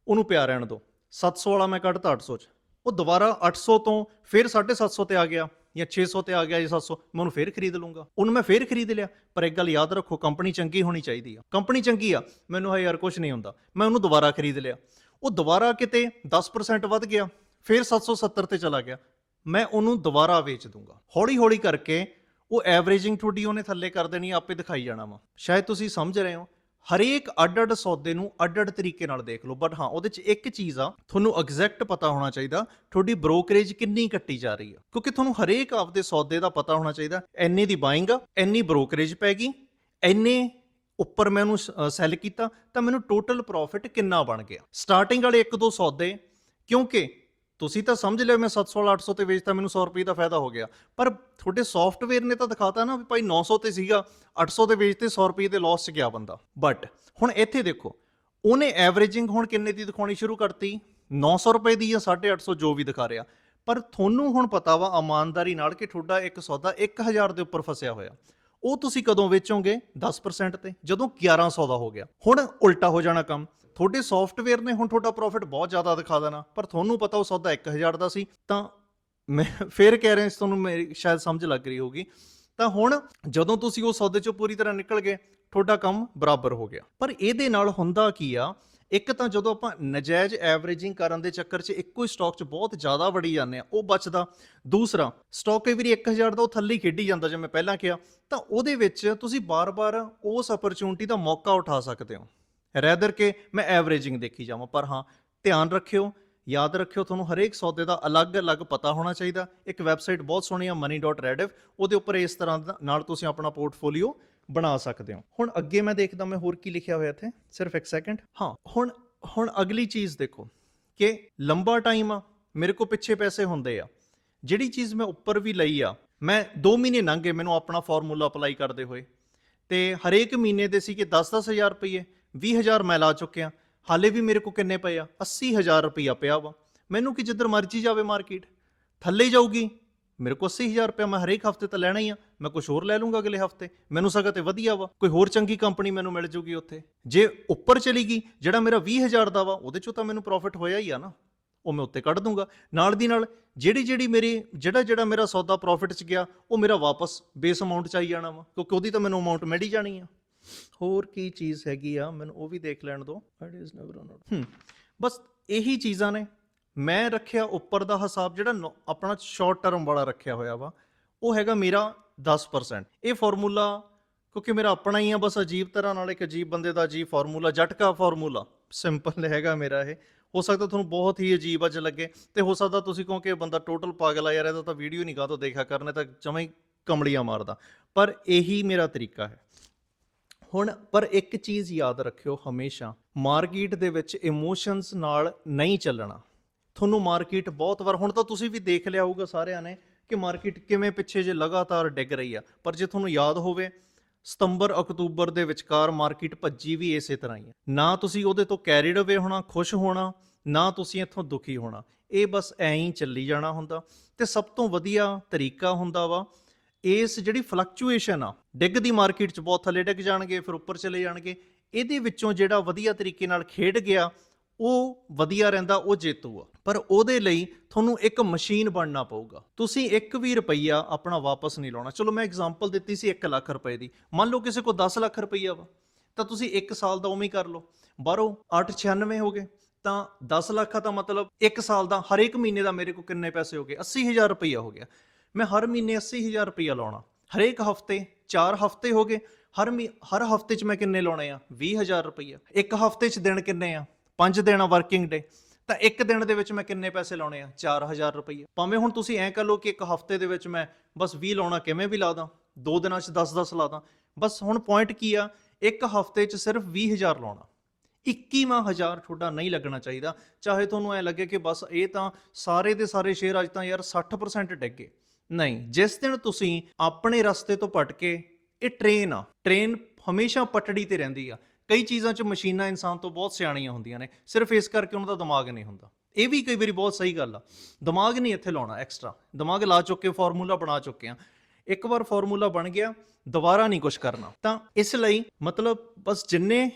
ਉਹਨੂੰ ਪਿਆ ਰਹਿਣ ਦਿਓ 700 ਵਾਲਾ ਮੈਂ ਕੱਢਤਾ 800 ਚ। ਉਹ ਦੁਬਾਰਾ 800 ਤੋਂ ਫਿਰ 750 ਤੇ ਆ ਗਿਆ ਜਾਂ 600 ਤੇ ਆ ਗਿਆ ਜਾਂ 700 ਮੈਂ ਉਹਨੂੰ ਫਿਰ ਖਰੀਦ ਲੂੰਗਾ ਉਹਨੂੰ ਮੈਂ ਫਿਰ ਖਰੀਦ ਲਿਆ। ਪਰ ਇੱਕ ਗੱਲ ਯਾਦ ਰੱਖੋ, ਕੰਪਨੀ ਚੰਗੀ ਹੋਣੀ ਚਾਹੀਦੀ ਆ। ਕੰਪਨੀ ਚੰਗੀ ਆ। ਮੈਨੂੰ ਹੈ ਯਾਰ ਕੁਝ ਨਹੀਂ ਹੁੰਦਾ। ਮੈਂ ਉਹਨੂੰ ਦੁਬਾਰਾ ਖਰੀਦ ਲਿਆ। ਉਹ ਦੁਬਾਰਾ ਕਿਤੇ 10% ਵੱਧ ਗਿਆ। ਫਿਰ 770 ਤੇ ਚਲਾ ਗਿਆ। ਮੈਂ ਉਹਨੂੰ ਦੁਬਾਰਾ ਵੇਚ ਦੂੰਗਾ। ਹੌਲੀ ਹੌਲੀ ਕਰਕੇ ਉਹ ਐਵਰੇਜਿੰਗ ਤੁਹਾਡੀ ਉਹਨੇ ਥੱਲੇ ਕਰ ਦੇਣੀ, ਆਪੇ ਦਿਖਾਈ ਜਾਣਾ ਵਾ। ਸ਼ਾਇਦ ਤੁਸੀਂ ਸਮਝ ਰਹੇ ਹੋ। ਹਰੇਕ ਅੱਡ-ਅੱਡ ਸੌਦੇ ਨੂੰ ਅੱਡ-ਅੱਡ ਤਰੀਕੇ ਨਾਲ ਦੇਖ ਲਓ। ਬਟ ਹਾਂ, ਉਹਦੇ 'ਚ ਇੱਕ ਚੀਜ਼ ਆ, ਤੁਹਾਨੂੰ ਐਗਜ਼ੈਕਟ ਪਤਾ ਹੋਣਾ ਚਾਹੀਦਾ, ਤੁਹਾਡੀ ਬ੍ਰੋਕਰੇਜ ਕਿੰਨੀ ਕੱਟੀ ਜਾ ਰਹੀ ਆ। ਕਿਉਂਕਿ ਤੁਹਾਨੂੰ ਹਰੇਕ ਆਪਦੇ ਸੌਦੇ ਦਾ ਪਤਾ ਹੋਣਾ ਚਾਹੀਦਾ। ਐਨੇ ਦੀ ਬਾਇੰਗ ਆ ਐਨੀ ਬ੍ਰੋਕਰੇਜ ਪੈ ਗਈ ਐਨੇ ਉੱਪਰ ਮੈਂ ਉਹਨੂੰ ਸੈੱਲ ਕੀਤਾ, ਤਾਂ ਮੈਨੂੰ ਟੋਟਲ ਪ੍ਰੋਫਿਟ ਕਿੰਨਾ ਬਣ ਗਿਆ। ਸਟਾਰਟਿੰਗ ਵਾਲੇ ਇੱਕ ਦੋ ਸੌਦੇ, ਕਿਉਂਕਿ ਤੁਸੀਂ ਤਾਂ ਸਮਝ ਲਿਓ ਮੈਂ 700 800 ਤੇ ਵੇਚਤਾ, ਮੈਨੂੰ 100 ਰੁਪਏ ਦਾ ਫਾਇਦਾ ਹੋ ਗਿਆ। ਪਰ ਤੁਹਾਡੇ ਸੌਫਟਵੇਅਰ ਨੇ ਤਾਂ ਦਿਖਾਤਾ ਨਾ ਵੀ ਭਾਈ 900 ਤੇ ਸੀਗਾ 800 ਤੇ ਵੇਚਤੇ 100 ਰੁਪਏ ਦੇ ਲਾਸ 'ਚ ਗਿਆ ਬੰਦਾ। ਬਟ ਹੁਣ ਇੱਥੇ ਦੇਖੋ, ਉਹਨੇ ਐਵਰੇਜਿੰਗ ਹੁਣ ਕਿੰਨੇ ਦੀ ਦਿਖਾਉਣੀ ਸ਼ੁਰੂ ਕਰਤੀ? 900 ਰੁਪਏ ਦੀ ਜਾਂ 850 ਜੋ ਵੀ ਦਿਖਾ ਰਿਹਾ। ਪਰ ਤੁਹਾਨੂੰ ਹੁਣ ਪਤਾ ਵਾ ਇਮਾਨਦਾਰੀ ਨਾਲ ਕਿ ਤੁਹਾਡਾ ਇੱਕ ਸੌਦਾ 1000 ਦੇ ਉੱਪਰ ਫਸਿਆ ਹੋਇਆ। ਉਹ ਤੁਸੀਂ ਕਦੋਂ ਵੇਚੋਗੇ? 10% ਤੇ, ਜਦੋਂ 1100 ਦਾ ਹੋ ਗਿਆ। ਹੁਣ ਉਲਟਾ ਹੋ ਜਾਣਾ ਕੰਮ। ਤੁਹਾਡੇ ਸੌਫਟਵੇਅਰ ਨੇ ਹੁਣ ਤੁਹਾਡਾ ਪ੍ਰੋਫਿਟ ਬਹੁਤ ਜ਼ਿਆਦਾ ਦਿਖਾ ਦੇਣਾ, ਪਰ ਤੁਹਾਨੂੰ ਪਤਾ ਉਹ ਸੌਦਾ 1000 ਦਾ ਸੀ, ਤਾਂ ਮੈਂ ਫੇਰ ਕਹਿ ਰਿਹਾ ਤੁਹਾਨੂੰ ਮੇਰੀ ਸ਼ਾਇਦ ਸਮਝ ਲੱਗ ਰਹੀ ਹੋਗੀ ਤਾਂ ਹੁਣ ਜਦੋਂ ਤੁਸੀਂ ਉਹ ਸੌਦੇ ਚੋਂ ਪੂਰੀ ਤਰ੍ਹਾਂ ਨਿਕਲ ਗਏ, ਤੁਹਾਡਾ ਕੰਮ ਬਰਾਬਰ ਹੋ ਗਿਆ। ਪਰ ਇਹਦੇ ਨਾਲ ਹੁੰਦਾ ਕੀ ਆ, ਇੱਕ ਤਾਂ ਜਦੋਂ ਆਪਾਂ ਨਜਾਇਜ਼ ਐਵਰੇਜਿੰਗ ਕਰਨ ਦੇ ਚੱਕਰ 'ਚ ਇੱਕੋ ਹੀ ਸਟਾਕ 'ਚ ਬਹੁਤ ਜ਼ਿਆਦਾ ਵੜੀ ਜਾਂਦੇ ਆ, ਉਹ ਬਚਦਾ। ਦੂਸਰਾ ਸਟਾਕ ਕਈ ਵਾਰੀ 1000 ਦਾ ਉਹ ਥੱਲੇ ਖੇਡੀ ਜਾਂਦਾ, ਜਿਵੇਂ ਪਹਿਲਾਂ ਕਿਹਾ, ਤਾਂ ਉਹਦੇ ਵਿੱਚ ਤੁਸੀਂ ਬਾਰ-ਬਾਰ ਉਸ ਅਪਰਚੂਨਿਟੀ ਦਾ ਮੌਕਾ ਉਠਾ ਸਕਦੇ ਹੋ। ਰੈਦਰ ਕਿ ਮੈਂ ਐਵਰੇਜਿੰਗ ਦੇਖੀ ਜਾਵਾਂ, ਪਰ ਹਾਂ, ਧਿਆਨ ਰੱਖਿਓ, ਯਾਦ ਰੱਖਿਓ, ਤੁਹਾਨੂੰ ਹਰੇਕ ਸੌਦੇ ਦਾ ਅਲੱਗ-ਅਲੱਗ ਪਤਾ ਹੋਣਾ ਚਾਹੀਦਾ। ਇੱਕ ਵੈਬਸਾਈਟ ਬਹੁਤ ਸੋਹਣੀ ਆ, money.rediff ਉਹਦੇ ਉੱਪਰ ਇਸ ਤਰ੍ਹਾਂ ਨਾਲ ਤੁਸੀਂ ਆਪਣਾ ਪੋਰਟਫੋਲੀਓ ਬਣਾ ਸਕਦੇ ਹੋ। ਹੁਣ ਅੱਗੇ ਮੈਂ ਦੇਖਦਾ, ਮੈਂ ਹੋਰ ਕੀ ਲਿਖਿਆ ਹੋਇਆ ਇੱਥੇ? ਸਿਰਫ ਇੱਕ ਸੈਕਿੰਡ ਹਾਂ, ਹੁਣ ਹੁਣ ਅਗਲੀ ਚੀਜ਼ ਦੇਖੋ, ਕਿ ਲੰਬਾ ਟਾਈਮ ਆ, ਮੇਰੇ ਕੋਲ ਪਿੱਛੇ ਪੈਸੇ ਹੁੰਦੇ ਆ। ਜਿਹੜੀ ਚੀਜ਼ ਮੈਂ ਉੱਪਰ ਵੀ ਲਈ ਆ, ਮੈਂ 2 ਮਹੀਨੇ ਲੰਘੇ ਮੈਨੂੰ ਆਪਣਾ ਫਾਰਮੂਲਾ ਅਪਲਾਈ ਕਰਦੇ ਹੋਏ। ਤੇ ਹਰੇਕ ਮਹੀਨੇ ਦੇ ਸੀ ਕਿ 10-10000 ਰੁਪਏ 20000 ਮੈਂ ਲਾ ਚੁੱਕਿਆ। ਹਾਲੇ ਵੀ ਮੇਰੇ ਕੋ ਕਿੰਨੇ ਪਏ ਆ? 80000 ਰੁਪਇਆ ਪਿਆ ਵਾ। ਮੈਨੂੰ ਕਿ ਜਿੱਧਰ ਮਰਜ਼ੀ ਜਾਵੇ ਮਾਰਕੀਟ। ਥੱਲੇ ਹੀ ਜਾਊਗੀ। ਮੇਰੇ ਕੋਲ 80000 ਰੁਪਇਆ ਮੈਂ ਹਰੇਕ ਹਫ਼ਤੇ ਤਾਂ ਲੈਣਾ ਹੀ ਆ। ਮੈਂ ਕੁਝ ਹੋਰ ਲੈ ਲੂੰਗਾ ਅਗਲੇ ਹਫ਼ਤੇ। ਮੈਨੂੰ ਸਗੋਂ ਤੇ ਵਧੀਆ ਵਾ। ਕੋਈ ਹੋਰ ਚੰਗੀ ਕੰਪਨੀ ਮੈਨੂੰ ਮਿਲ ਜੂਗੀ ਉੱਥੇ। ਜੇ ਉੱਪਰ ਚਲੀ ਗਈ, ਜਿਹੜਾ ਮੇਰਾ 20000 ਦਾ ਵਾ, ਉਹਦੇ ਚੋਂ ਤਾਂ ਮੈਨੂੰ ਪ੍ਰੋਫਿਟ ਹੋਇਆ ਹੀ ਆ ਨਾ। ਉਹ ਮੈਂ ਉੱਤੇ ਕੱਢ ਦੂੰਗਾ। ਨਾਲ ਦੀ ਨਾਲ ਜਿਹੜੀ ਜਿਹੜੀ ਮੇਰੀ ਜਿਹੜਾ ਜਿਹੜਾ ਮੇਰਾ ਸੌਦਾ ਪ੍ਰੋਫਿਟ ਚ ਗਿਆ, ਉਹ ਮੇਰਾ ਵਾਪਸ ਬੇਸ ਅਮਾਉਂਟ ਚ ਆਈ ਜਾਣਾ ਵਾ। ਕਿਉਂਕਿ ਉਹਦੀ ਤਾਂ ਮੈਨੂੰ ਅਮਾਉਂਟ ਮਿਲ ਹੀ ਜਾਣੀ ਆ। ਹੋਰ ਕੀ ਚੀਜ਼ ਹੈਗੀ ਆ ਮੈਨੂੰ ਉਹ ਵੀ ਦੇਖ ਲੈਣ ਦਿਓ ਇਟ ਇਜ਼ ਨੈਵਰ ਹੂੰ ਬਸ ਇਹੀ ਚੀਜ਼ਾਂ ਨੇ। ਮੈਂ ਰੱਖਿਆ ਉੱਪਰ ਦਾ ਹਿਸਾਬ ਜਿਹੜਾ ਆਪਣਾ ਸ਼ਾਰਟ ਟਰਮ ਵਾਲਾ ਰੱਖਿਆ ਹੋਇਆ ਵਾ ਉਹ ਹੈਗਾ ਮੇਰਾ 10% ਇਹ ਫਾਰਮੂਲਾ ਕਿਉਂਕਿ ਮੇਰਾ ਆਪਣਾ ਹੀ ਆ ਬਸ ਅਜੀਬ ਤਰ੍ਹਾਂ ਨਾਲ ਇੱਕ ਅਜੀਬ ਬੰਦੇ ਦਾ ਅਜੀਬ ਫਾਰਮੂਲਾ ਜਟਕਾ ਫਾਰਮੂਲਾ ਸਿੰਪਲ ਹੈਗਾ ਮੇਰਾ ਇਹ। ਹੋ ਸਕਦਾ ਤੁਹਾਨੂੰ ਬਹੁਤ ਹੀ ਅਜੀਬ ਅੱਜ ਲੱਗੇ ਤੇ ਹੋ ਸਕਦਾ ਤੁਸੀਂ ਕਹੋ ਕਿ ਬੰਦਾ ਟੋਟਲ ਪਾਗਲ ਆ ਯਾਰ ਇਹਦਾ ਤਾਂ ਵੀਡੀਓ ਨਹੀਂ ਗਾ ਤੋਂ ਦੇਖਿਆ ਕਰਨੇ ਤਾਂ ਜਮਾਂ ਹੀ ਕਮਲੀਆਂ ਮਾਰਦਾ। ਪਰ ਇਹੀ ਮੇਰਾ ਤਰੀਕਾ ਹੈ। ਹੁਣ, ਪਰ ਇੱਕ ਚੀਜ਼ ਯਾਦ ਰੱਖਿਓ ਹਮੇਸ਼ਾ, ਮਾਰਕੀਟ ਦੇ ਵਿੱਚ ਇਮੋਸ਼ਨਸ ਨਾਲ ਨਹੀਂ ਚੱਲਣਾ। ਤੁਹਾਨੂੰ ਮਾਰਕੀਟ ਬਹੁਤ ਵਾਰ, ਹੁਣ ਤਾਂ ਤੁਸੀਂ ਵੀ ਦੇਖ ਲਿਆ ਹੋਊਗਾ ਸਾਰਿਆਂ ਨੇ ਕਿ ਮਾਰਕੀਟ ਕਿਵੇਂ ਪਿੱਛੇ ਜੇ ਲਗਾਤਾਰ ਡਿੱਗ ਰਹੀ ਆ। ਪਰ ਜੇ ਤੁਹਾਨੂੰ ਯਾਦ ਹੋਵੇ, ਸਤੰਬਰ, ਅਕਤੂਬਰ ਦੇ ਵਿਚਕਾਰ ਮਾਰਕੀਟ ਭੱਜੀ ਵੀ ਇਸੇ ਤਰ੍ਹਾਂ ਹੀ ਹੈ ਨਾ ਤੁਸੀਂ ਉਹਦੇ ਤੋਂ ਕੈਰੀਡ ਅਵੇ ਹੋਣਾ, ਖੁਸ਼ ਹੋਣਾ, ਨਾ ਤੁਸੀਂ ਇੱਥੋਂ ਦੁਖੀ ਹੋਣਾ। ਇਹ ਬਸ ਐਂ ਹੀ ਚੱਲੀ ਜਾਣਾ ਹੁੰਦਾ। ਤੇ ਸਭ ਤੋਂ ਵਧੀਆ ਤਰੀਕਾ ਹੁੰਦਾ ਵਾ ਇਸ ਜਿਹੜੀ ਫਲਕਚੁਏਸ਼ਨ ਆ ਡਿੱਗਦੀ ਮਾਰਕੀਟ 'ਚ ਬਹੁਤ ਥੱਲੇ ਡਿੱਗ ਜਾਣਗੇ, ਫਿਰ ਉੱਪਰ ਚਲੇ ਜਾਣਗੇ। ਇਹਦੇ ਵਿੱਚੋਂ ਜਿਹੜਾ ਵਧੀਆ ਤਰੀਕੇ ਨਾਲ ਖੇਡ ਗਿਆ, ਉਹ ਵਧੀਆ ਰਹਿੰਦਾ, ਉਹ ਜੇਤੂ ਆ। ਪਰ ਉਹਦੇ ਲਈ ਤੁਹਾਨੂੰ ਇੱਕ ਮਸ਼ੀਨ ਬਣਨਾ ਪਊਗਾ। ਤੁਸੀਂ ਇੱਕ ਵੀ ਰੁਪਈਆ ਆਪਣਾ ਵਾਪਸ ਨਹੀਂ ਲਾਉਣਾ। ਚਲੋ ਮੈਂ ਐਗਜ਼ਾਮਪਲ ਦਿੱਤੀ ਸੀ 1 ਲੱਖ ਰੁਪਏ ਦੀ। ਮੰਨ ਲਓ ਕਿਸੇ ਕੋਲ 10 ਲੱਖ ਰੁਪਈਆ ਵਾ, ਤਾਂ ਤੁਸੀਂ 1 ਸਾਲ ਦਾ ਉਵੇਂ ਹੀ ਕਰ ਲਓ। ਬਾਹਰੋਂ 896 ਹੋ ਗਏ, ਤਾਂ 10 ਲੱਖ ਦਾ ਮਤਲਬ 1 ਸਾਲ ਦਾ, ਹਰੇਕ ਮਹੀਨੇ ਦਾ ਮੇਰੇ ਕੋਲ ਕਿੰਨੇ ਪੈਸੇ ਹੋ ਗਏ? 80000 ਰੁਪਈਆ ਹੋ ਗਿਆ। ਮੈਂ ਹਰ ਮਹੀਨੇ 80000 ਰੁਪਈਆ ਲਾਉਣਾ। ਹਰੇਕ ਹਫ਼ਤੇ 4 ਹਫ਼ਤੇ ਹੋ ਗਏ, ਹਰ ਮਹੀ- ਹਰ ਹਫ਼ਤੇ 'ਚ ਮੈਂ ਕਿੰਨੇ ਲਾਉਣੇ ਆ? 20000 ਰੁਪਈਆ। ਇੱਕ ਹਫ਼ਤੇ 'ਚ ਦਿਨ ਕਿੰਨੇ ਆ? 5 ਦਿਨ ਆ ਵਰਕਿੰਗ ਡੇ ਤਾਂ ਇੱਕ ਦਿਨ ਦੇ ਵਿੱਚ ਮੈਂ ਕਿੰਨੇ ਪੈਸੇ ਲਾਉਣੇ ਆ? 4000 ਰੁਪਈਆ। ਭਾਵੇਂ ਹੁਣ ਤੁਸੀਂ ਐਂ ਕਰ ਲਓ ਕਿ ਇੱਕ ਹਫ਼ਤੇ ਦੇ ਵਿੱਚ ਮੈਂ ਬਸ 20 ਲਾਉਣਾ ਕਿਵੇਂ ਵੀ ਲਾ ਦਾਂ, ਦੋ ਦਿਨਾਂ 'ਚ 10-10 ਲਾ ਦਾਂ, ਬਸ ਹੁਣ ਪੁਆਇੰਟ ਕੀ ਆ? ਇੱਕ ਹਫ਼ਤੇ 'ਚ ਸਿਰਫ 20000 ਲਾਉਣਾ। 21000 ਤੁਹਾਡਾ ਨਹੀਂ ਲੱਗਣਾ ਚਾਹੀਦਾ। ਚਾਹੇ ਤੁਹਾਨੂੰ ਐ ਲੱਗੇ ਕਿ ਬਸ ਇਹ ਤਾਂ ਸਾਰੇ ਦੇ ਸਾਰੇ ਸ਼ੇਅਰ ਅੱਜ ਤਾਂ ਯਾਰ 60% ਡਿੱਗੇ ਨਹੀਂ, ਜਿਸ ਦਿਨ ਤੁਸੀਂ ਆਪਣੇ ਰਸਤੇ ਤੋਂ ਭਟਕੇ ਇਹ ਟ੍ਰੇਨ ਆ। ਟ੍ਰੇਨ ਹਮੇਸ਼ਾ ਪਟੜੀ ਤੇ ਰਹਿੰਦੀ ਆ। ਕਈ ਚੀਜ਼ਾਂ 'ਚ ਮਸ਼ੀਨਾਂ ਇਨਸਾਨ ਤੋਂ ਬਹੁਤ ਸਿਆਣੀਆਂ ਹੁੰਦੀਆਂ ਨੇ। ਸਿਰਫ ਇਸ ਕਰਕੇ ਉਹਨਾਂ ਦਾ ਦਿਮਾਗ ਨਹੀਂ ਹੁੰਦਾ। ਇਹ ਵੀ ਕਈ ਵਾਰੀ ਬਹੁਤ ਸਹੀ ਗੱਲ ਆ। ਦਿਮਾਗ ਨਹੀਂ ਇੱਥੇ ਲਾਉਣਾ ਐਕਸਟਰਾ ਦਿਮਾਗ ਲਾ ਚੁੱਕੇ ਫਾਰਮੂਲਾ ਬਣਾ ਚੁੱਕੇ ਆ। ਇੱਕ ਵਾਰ ਫਾਰਮੂਲਾ ਬਣ ਗਿਆ, ਦੁਬਾਰਾ ਨਹੀਂ ਕੁਝ ਕਰਨਾ। ਤਾਂ ਇਸ ਲਈ ਮਤਲਬ ਬਸ ਜਿੰਨੇ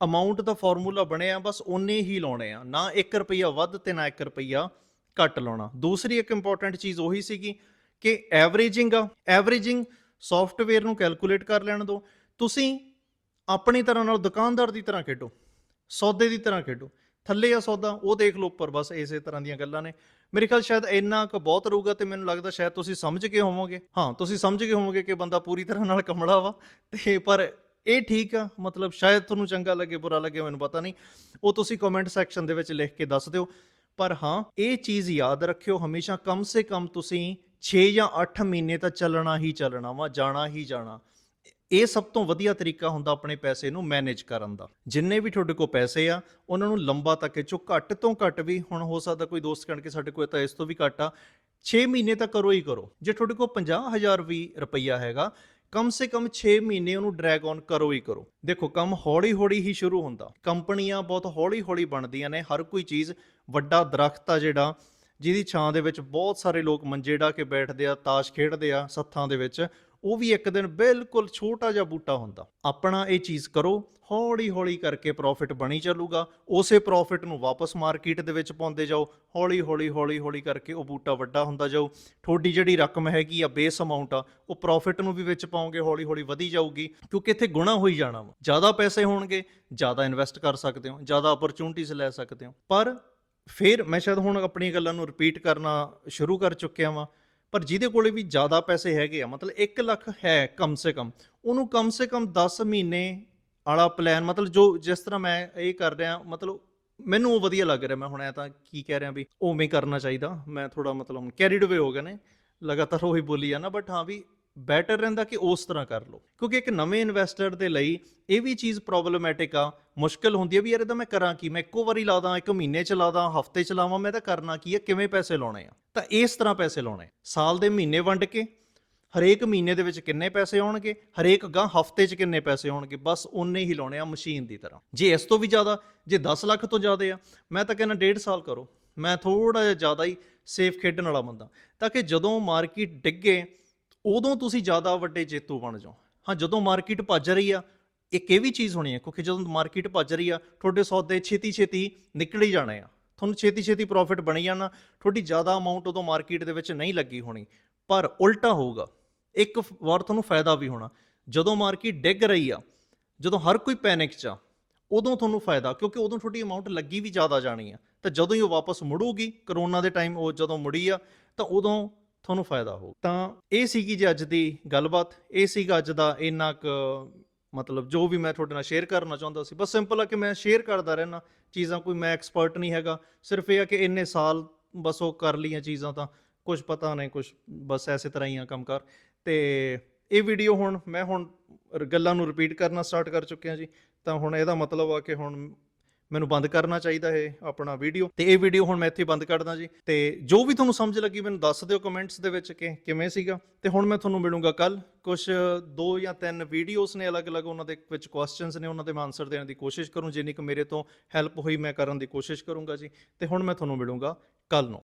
ਅਮਾਉਂਟ ਦਾ ਫਾਰਮੂਲਾ ਬਣਿਆ, ਬਸ ਓਨੇ ਹੀ ਲਾਉਣੇ ਆ। ਨਾ 1 ਰੁਪਈਆ ਵੱਧ ਤੇ ਨਾ 1 ਰੁਪਈਆ ਘੱਟ ਲਾਉਣਾ। ਦੂਸਰੀ ਇੱਕ ਇੰਪੋਰਟੈਂਟ ਚੀਜ਼ ਉਹੀ ਸੀਗੀ ਕਿ ਐਵਰੇਜਿੰਗ ਆ ਐਵਰੇਜਿੰਗ ਸੌਫਟਵੇਅਰ ਨੂੰ ਕੈਲਕੂਲੇਟ ਕਰ ਲੈਣ ਦਿਓ ਤੁਸੀਂ ਆਪਣੀ ਤਰ੍ਹਾਂ ਨਾਲ ਦੁਕਾਨਦਾਰ ਦੀ ਤਰ੍ਹਾਂ ਖੇਡੋ, ਸੌਦੇ ਦੀ ਤਰ੍ਹਾਂ ਖੇਡੋ। ਥੱਲੇ ਆ ਸੌਦਾ, ਉਹ ਦੇਖ ਲਓ ਉੱਪਰ, ਬਸ ਇਸੇ ਤਰ੍ਹਾਂ ਦੀਆਂ ਗੱਲਾਂ ਨੇ। ਮੇਰੇ ਖਿਆਲ ਸ਼ਾਇਦ ਇੰਨਾ ਕੁ ਬਹੁਤ ਰਹੂਗਾ ਤੇ ਮੈਨੂੰ ਲੱਗਦਾ ਸ਼ਾਇਦ ਤੁਸੀਂ ਸਮਝ ਕੇ ਹੋਵੋਗੇ। ਹਾਂ, ਤੁਸੀਂ ਸਮਝ ਕੇ ਹੋਵੋਗੇ ਕਿ ਬੰਦਾ ਪੂਰੀ ਤਰ੍ਹਾਂ ਨਾਲ ਕਮਲਾ ਵਾ ਤੇ ਪਰ ਇਹ ਠੀਕ ਆ, ਮਤਲਬ ਸ਼ਾਇਦ ਤੁਹਾਨੂੰ ਚੰਗਾ ਲੱਗੇ, ਬੁਰਾ ਲੱਗੇ, ਮੈਨੂੰ ਪਤਾ ਨਹੀਂ। ਉਹ ਤੁਸੀਂ ਕਮੈਂਟ ਸੈਕਸ਼ਨ ਦੇ ਵਿੱਚ ਲਿਖ ਕੇ ਦੱਸ ਦਿਓ। ਪਰ ਹਾਂ, ਇਹ ਚੀਜ਼ ਯਾਦ ਰੱਖਿਓ, ਹਮੇਸ਼ਾ ਕਮ ਸੇ ਕਮ ਤੁਸੀਂ 6 ਜਾਂ 8 ਮਹੀਨੇ ਤਾਂ ਚੱਲਣਾ ਹੀ ਚੱਲਣਾ ਵਾ, ਜਾਣਾ ਹੀ ਜਾਣਾ। ਇਹ ਸਭ ਤੋਂ ਵਧੀਆ ਤਰੀਕਾ ਹੁੰਦਾ ਆਪਣੇ ਪੈਸੇ ਨੂੰ ਮੈਨੇਜ ਕਰਨ ਦਾ। ਜਿੰਨੇ ਵੀ ਤੁਹਾਡੇ ਕੋਲ ਪੈਸੇ ਆ, ਉਹਨਾਂ ਨੂੰ ਲੰਬਾ ਤੱਕ ਚੋ ਘੱਟ ਤੋਂ ਘੱਟ ਵੀ, ਹੁਣ ਹੋ ਸਕਦਾ ਕੋਈ ਦੋਸਤ ਕਹਿਣ ਕਿ ਸਾਡੇ ਕੋਲ ਤਾਂ ਇਸ ਤੋਂ ਵੀ ਘੱਟ ਆ 6 ਮਹੀਨੇ ਤਾਂ ਕਰੋ ਹੀ ਕਰੋ। ਜੇ ਤੁਹਾਡੇ ਕੋਲ 50000 ਵੀ ਰੁਪਈਆ ਹੈਗਾ, ਕਮ ਸੇ ਕਮ 6 ਮਹੀਨੇ ਉਹਨੂੰ ਡਰੈਗ ਔਨ ਕਰੋ ਹੀ ਕਰੋ। ਦੇਖੋ, ਕੰਮ ਹੌਲੀ ਹੌਲੀ ਹੀ ਸ਼ੁਰੂ ਹੁੰਦਾ। ਕੰਪਨੀਆਂ ਬਹੁਤ ਹੌਲੀ ਹੌਲੀ ਬਣਦੀਆਂ ਨੇ, ਹਰ ਕੋਈ ਚੀਜ਼ ਵੱਡਾ ਦਰਖਤ ਆ ਜਿਹੜਾ ਜਿਹਦੀ ਛਾਂ ਦੇ ਵਿੱਚ ਬਹੁਤ ਸਾਰੇ ਲੋਕ ਮੰਜੇ ਢਾ ਕੇ ਬੈਠਦੇ ਆ, ਤਾਸ਼ ਖੇਡਦੇ ਆ ਸੱਥਾਂ ਦੇ ਵਿੱਚ, ਉਹ ਵੀ ਇੱਕ ਦਿਨ ਬਿਲਕੁਲ ਛੋਟਾ ਜਿਹਾ ਬੂਟਾ ਹੁੰਦਾ। ਆਪਣਾ ਇਹ ਚੀਜ਼ ਕਰੋ ਹੌਲੀ ਹੌਲੀ ਕਰਕੇ ਪ੍ਰੋਫਿਟ ਬਣੀ ਚੱਲੂਗਾ, ਉਸੇ ਪ੍ਰੋਫਿਟ ਨੂੰ ਵਾਪਸ ਮਾਰਕੀਟ ਦੇ ਵਿੱਚ ਪਾਉਂਦੇ ਜਾਓ ਹੌਲੀ ਹੌਲੀ ਹੌਲੀ ਹੌਲੀ ਕਰਕੇ ਉਹ ਬੂਟਾ ਵੱਡਾ ਹੁੰਦਾ ਜਾਊ। ਤੁਹਾਡੀ ਜਿਹੜੀ ਰਕਮ ਹੈਗੀ ਆ ਬੇਸ ਅਮਾਉਂਟ ਆ, ਉਹ ਪ੍ਰੋਫਿਟ ਨੂੰ ਵੀ ਵਿੱਚ ਪਾਉਂਗੇ ਹੌਲੀ ਹੌਲੀ ਵਧੀ ਜਾਊਗੀ, ਕਿਉਂਕਿ ਇੱਥੇ ਗੁਣਾ ਹੋਈ ਜਾਣਾ ਵਾ। ਜ਼ਿਆਦਾ ਪੈਸੇ ਹੋਣਗੇ, ਜ਼ਿਆਦਾ ਇਨਵੈਸਟ ਕਰ ਸਕਦੇ ਹੋ, ਜ਼ਿਆਦਾ ਓਪਰਚੁਨਿਟੀਜ਼ ਲੈ ਸਕਦੇ ਹੋ, ਪਰ ਫਿਰ ਮੈਂ ਸ਼ਾਇਦ ਹੁਣ ਆਪਣੀਆਂ ਗੱਲਾਂ ਨੂੰ ਰਿਪੀਟ ਕਰਨਾ ਸ਼ੁਰੂ ਕਰ ਚੁੱਕਿਆ ਵਾਂ, ਪਰ ਜਿਹਦੇ ਕੋਲੇ ਵੀ ਜ਼ਿਆਦਾ ਪੈਸੇ ਹੈਗੇ ਆ, ਮਤਲਬ 1 ਲੱਖ ਹੈ ਕਮ ਸੇ ਕਮ, ਉਹਨੂੰ ਕਮ ਸੇ ਕਮ 10 ਮਹੀਨੇ ਵਾਲਾ ਪਲਾਨ ਮਤਲਬ ਜੋ ਜਿਸ ਤਰ੍ਹਾਂ ਮੈਂ ਇਹ ਕਰ ਰਿਹਾ, ਮਤਲਬ ਮੈਨੂੰ ਉਹ ਵਧੀਆ ਲੱਗ ਰਿਹਾ, ਮੈਂ ਹੁਣ ਐ ਤਾਂ ਕੀ ਕਹਿ ਰਿਹਾ ਵੀ ਉਵੇਂ ਕਰਨਾ ਚਾਹੀਦਾ, ਮੈਂ ਥੋੜਾ ਮਤਲਬ ਕੈਰੀਡ ਅਵੇ ਹੋ ਗਏ ਨੇ, ਲਗਾਤਾਰ ਉਹੀ ਬੋਲੀ ਜਾਂਦਾ ਬਟ ਹਾਂ ਵੀ ਬੈਟਰ ਰਹਿੰਦਾ ਕਿ ਉਸ ਤਰ੍ਹਾਂ ਕਰ ਲਓ। ਕਿਉਂਕਿ ਇੱਕ ਨਵੇਂ ਇਨਵੈਸਟਰ ਦੇ ਲਈ ਇਹ ਵੀ ਚੀਜ਼ ਪ੍ਰੋਬਲਮੈਟਿਕ ਆ, ਮੁਸ਼ਕਲ ਹੁੰਦੀ ਹੈ ਵੀ ਯਾਰ ਇਹਦਾ ਮੈਂ ਕਰਾਂ ਕੀ? ਮੈਂ ਇੱਕੋ ਵਾਰੀ ਲਾਦਾ ਇੱਕ ਮਹੀਨੇ ਚ ਲਾਦਾ ਹਫ਼ਤੇ ਚ ਲਾਵਾਂ, ਮੈਂ ਤਾਂ ਕਰਨਾ ਕੀ ਹੈ ਕਿਵੇਂ ਪੈਸੇ ਲਾਉਣੇ ਆ? ਤਾਂ ਇਸ ਤਰ੍ਹਾਂ ਪੈਸੇ ਲਾਉਣੇ। ਸਾਲ ਦੇ ਮਹੀਨੇ ਵੰਡ ਕੇ, ਹਰੇਕ ਮਹੀਨੇ ਦੇ ਵਿੱਚ ਕਿੰਨੇ ਪੈਸੇ ਆਉਣਗੇ? ਹਰੇਕ ਗਾਂ ਹਫ਼ਤੇ 'ਚ ਕਿੰਨੇ ਪੈਸੇ ਆਉਣਗੇ? ਬਸ ਉਨੇ ਹੀ ਲਾਉਣੇ ਆ ਮਸ਼ੀਨ ਦੀ ਤਰ੍ਹਾਂ। ਜੇ ਇਸ ਤੋਂ ਵੀ ਜ਼ਿਆਦਾ, ਜੇ 10 ਲੱਖ ਤੋਂ ਜ਼ਿਆਦਾ ਆ, ਮੈਂ ਤਾਂ ਕਹਿੰਦਾ ਡੇਢ ਸਾਲ ਕਰੋ। ਮੈਂ ਥੋੜਾ ਜਿਹਾ ਜ਼ਿਆਦਾ ਹੀ ਸੇਫ ਖੇਡਣ ਵਾਲਾ ਬੰਦਾ। ਤਾਂ ਕਿ ਜਦੋਂ ਮਾਰਕੀਟ ਡਿੱਗੇ ਉਦੋਂ ਤੁਸੀਂ ਜ਼ਿਆਦਾ ਵੱਡੇ ਜੇਤੂ ਬਣ ਜਾਓ। ਹਾਂ, ਜਦੋਂ ਮਾਰਕੀਟ ਭੱਜ ਰਹੀ ਆ, ਇੱਕ ਇਹ ਵੀ ਚੀਜ਼ ਹੋਣੀ ਹੈ, ਕਿਉਂਕਿ ਜਦੋਂ ਮਾਰਕੀਟ ਭੱਜ ਰਹੀ ਆ, ਤੁਹਾਡੇ ਸੌਦੇ ਛੇਤੀ ਛੇਤੀ ਨਿਕਲ ਹੀ ਜਾਣੇ ਆ। ਤੁਹਾਨੂੰ ਛੇਤੀ ਛੇਤੀ ਪ੍ਰੋਫਿਟ ਬਣੀ ਜਾਣਾ, ਤੁਹਾਡੀ ਜ਼ਿਆਦਾ ਅਮਾਉਂਟ ਉਦੋਂ ਮਾਰਕੀਟ ਦੇ ਵਿੱਚ ਨਹੀਂ ਲੱਗੀ ਹੋਣੀ। ਪਰ ਉਲਟਾ ਹੋਊਗਾ। ਇੱਕ ਵਾਰ ਤੁਹਾਨੂੰ ਫਾਇਦਾ ਵੀ ਹੋਣਾ। ਜਦੋਂ ਮਾਰਕੀਟ ਡਿੱਗ ਰਹੀ ਆ, ਜਦੋਂ ਹਰ ਕੋਈ ਪੈਨਿਕ 'ਚ ਆ, ਉਦੋਂ ਤੁਹਾਨੂੰ ਫਾਇਦਾ, ਕਿਉਂਕਿ ਉਦੋਂ ਤੁਹਾਡੀ ਅਮਾਉਂਟ ਲੱਗੀ ਵੀ ਜ਼ਿਆਦਾ ਜਾਣੀ ਆ। ਤਾਂ ਜਦੋਂ ਹੀ ਉਹ ਵਾਪਸ ਮੁੜੂਗੀ, ਕਰੋਨਾ ਦੇ ਟਾਈਮ ਉਹ ਜਦੋਂ ਮੁੜੀ ਆ, ਤਾਂ ਉਦੋਂ ਤੁਹਾਨੂੰ ਫਾਇਦਾ ਹੋਊ। ਤਾਂ ਇਹ ਸੀਗੀ ਜੀ ਅੱਜ ਦੀ ਗੱਲਬਾਤ। ਇਹ ਸੀਗਾ ਅੱਜ ਦਾ ਇੰਨਾ ਕੁ ਮਤਲਬ ਜੋ ਵੀ ਮੈਂ ਤੁਹਾਡੇ ਨਾਲ ਸ਼ੇਅਰ ਕਰਨਾ ਚਾਹੁੰਦਾ ਸੀ। ਬਸ ਸਿੰਪਲ ਆ ਕਿ ਮੈਂ ਸ਼ੇਅਰ ਕਰਦਾ ਰਹਿਣਾ ਚੀਜ਼ਾਂ ਕੋਈ ਮੈਂ ਐਕਸਪਰਟ ਨਹੀਂ ਹੈਗਾ। ਸਿਰਫ ਇਹ ਆ ਕਿ ਇੰਨੇ ਸਾਲ ਬਸ ਉਹ ਕਰ ਲਈਆਂ ਚੀਜ਼ਾਂ ਤਾਂ। ਕੁਝ ਪਤਾ ਨਹੀਂ ਕੁਝ ਬਸ ਐਸੇ ਤਰ੍ਹਾਂ ਹੀ ਆ ਕੰਮ ਕਰ ਤੇ ਇਹ ਵੀਡੀਓ ਹੁਣ ਮੈਂ ਹੁਣ ਗੱਲਾਂ ਨੂੰ ਰਿਪੀਟ ਕਰਨਾ ਸਟਾਰਟ ਕਰ ਚੁੱਕਿਆ ਜੀ। ਤਾਂ ਹੁਣ ਇਹਦਾ ਮਤਲਬ ਆ ਕਿ ਹੁਣ ਮੈਨੂੰ ਬੰਦ ਕਰਨਾ ਚਾਹੀਦਾ ਹੈ ਆਪਣਾ ਵੀਡੀਓ। ਤੇ ਇਹ ਵੀਡੀਓ ਹੁਣ ਮੈਂ ਇੱਥੇ ਬੰਦ ਕਰਦਾ ਜੀ। ਤੇ ਜੋ ਵੀ ਤੁਹਾਨੂੰ ਸਮਝ ਲੱਗੀ ਮੈਨੂੰ ਦੱਸ ਦਿਓ ਕਮੈਂਟਸ ਦੇ ਵਿੱਚ ਕਿ ਕਿਵੇਂ ਸੀਗਾ। ਤੇ ਹੁਣ ਮੈਂ ਤੁਹਾਨੂੰ ਮਿਲੂੰਗਾ ਕੱਲ ਕੁਝ ਦੋ ਜਾਂ ਤਿੰਨ ਵੀਡੀਓਜ਼ ਨੇ ਅਲੱਗ-ਅਲੱਗ ਉਹਨਾਂ ਦੇ ਵਿੱਚ ਕੁਐਸਚਨਸ ਨੇ, ਉਹਨਾਂ ਦੇ ਮੈਂ ਆਨਸਰ ਦੇਣ ਦੀ ਕੋਸ਼ਿਸ਼ ਕਰੂੰ। ਜਿੰਨੀ ਕੁ ਮੇਰੇ ਤੋਂ ਹੈਲਪ ਹੋਈ ਮੈਂ ਕਰਨ ਦੀ ਕੋਸ਼ਿਸ਼ ਕਰੂੰਗਾ ਜੀ। ਤੇ ਹੁਣ ਮੈਂ ਤੁਹਾਨੂੰ ਮਿਲੂੰਗਾ ਕੱਲ ਨੂੰ।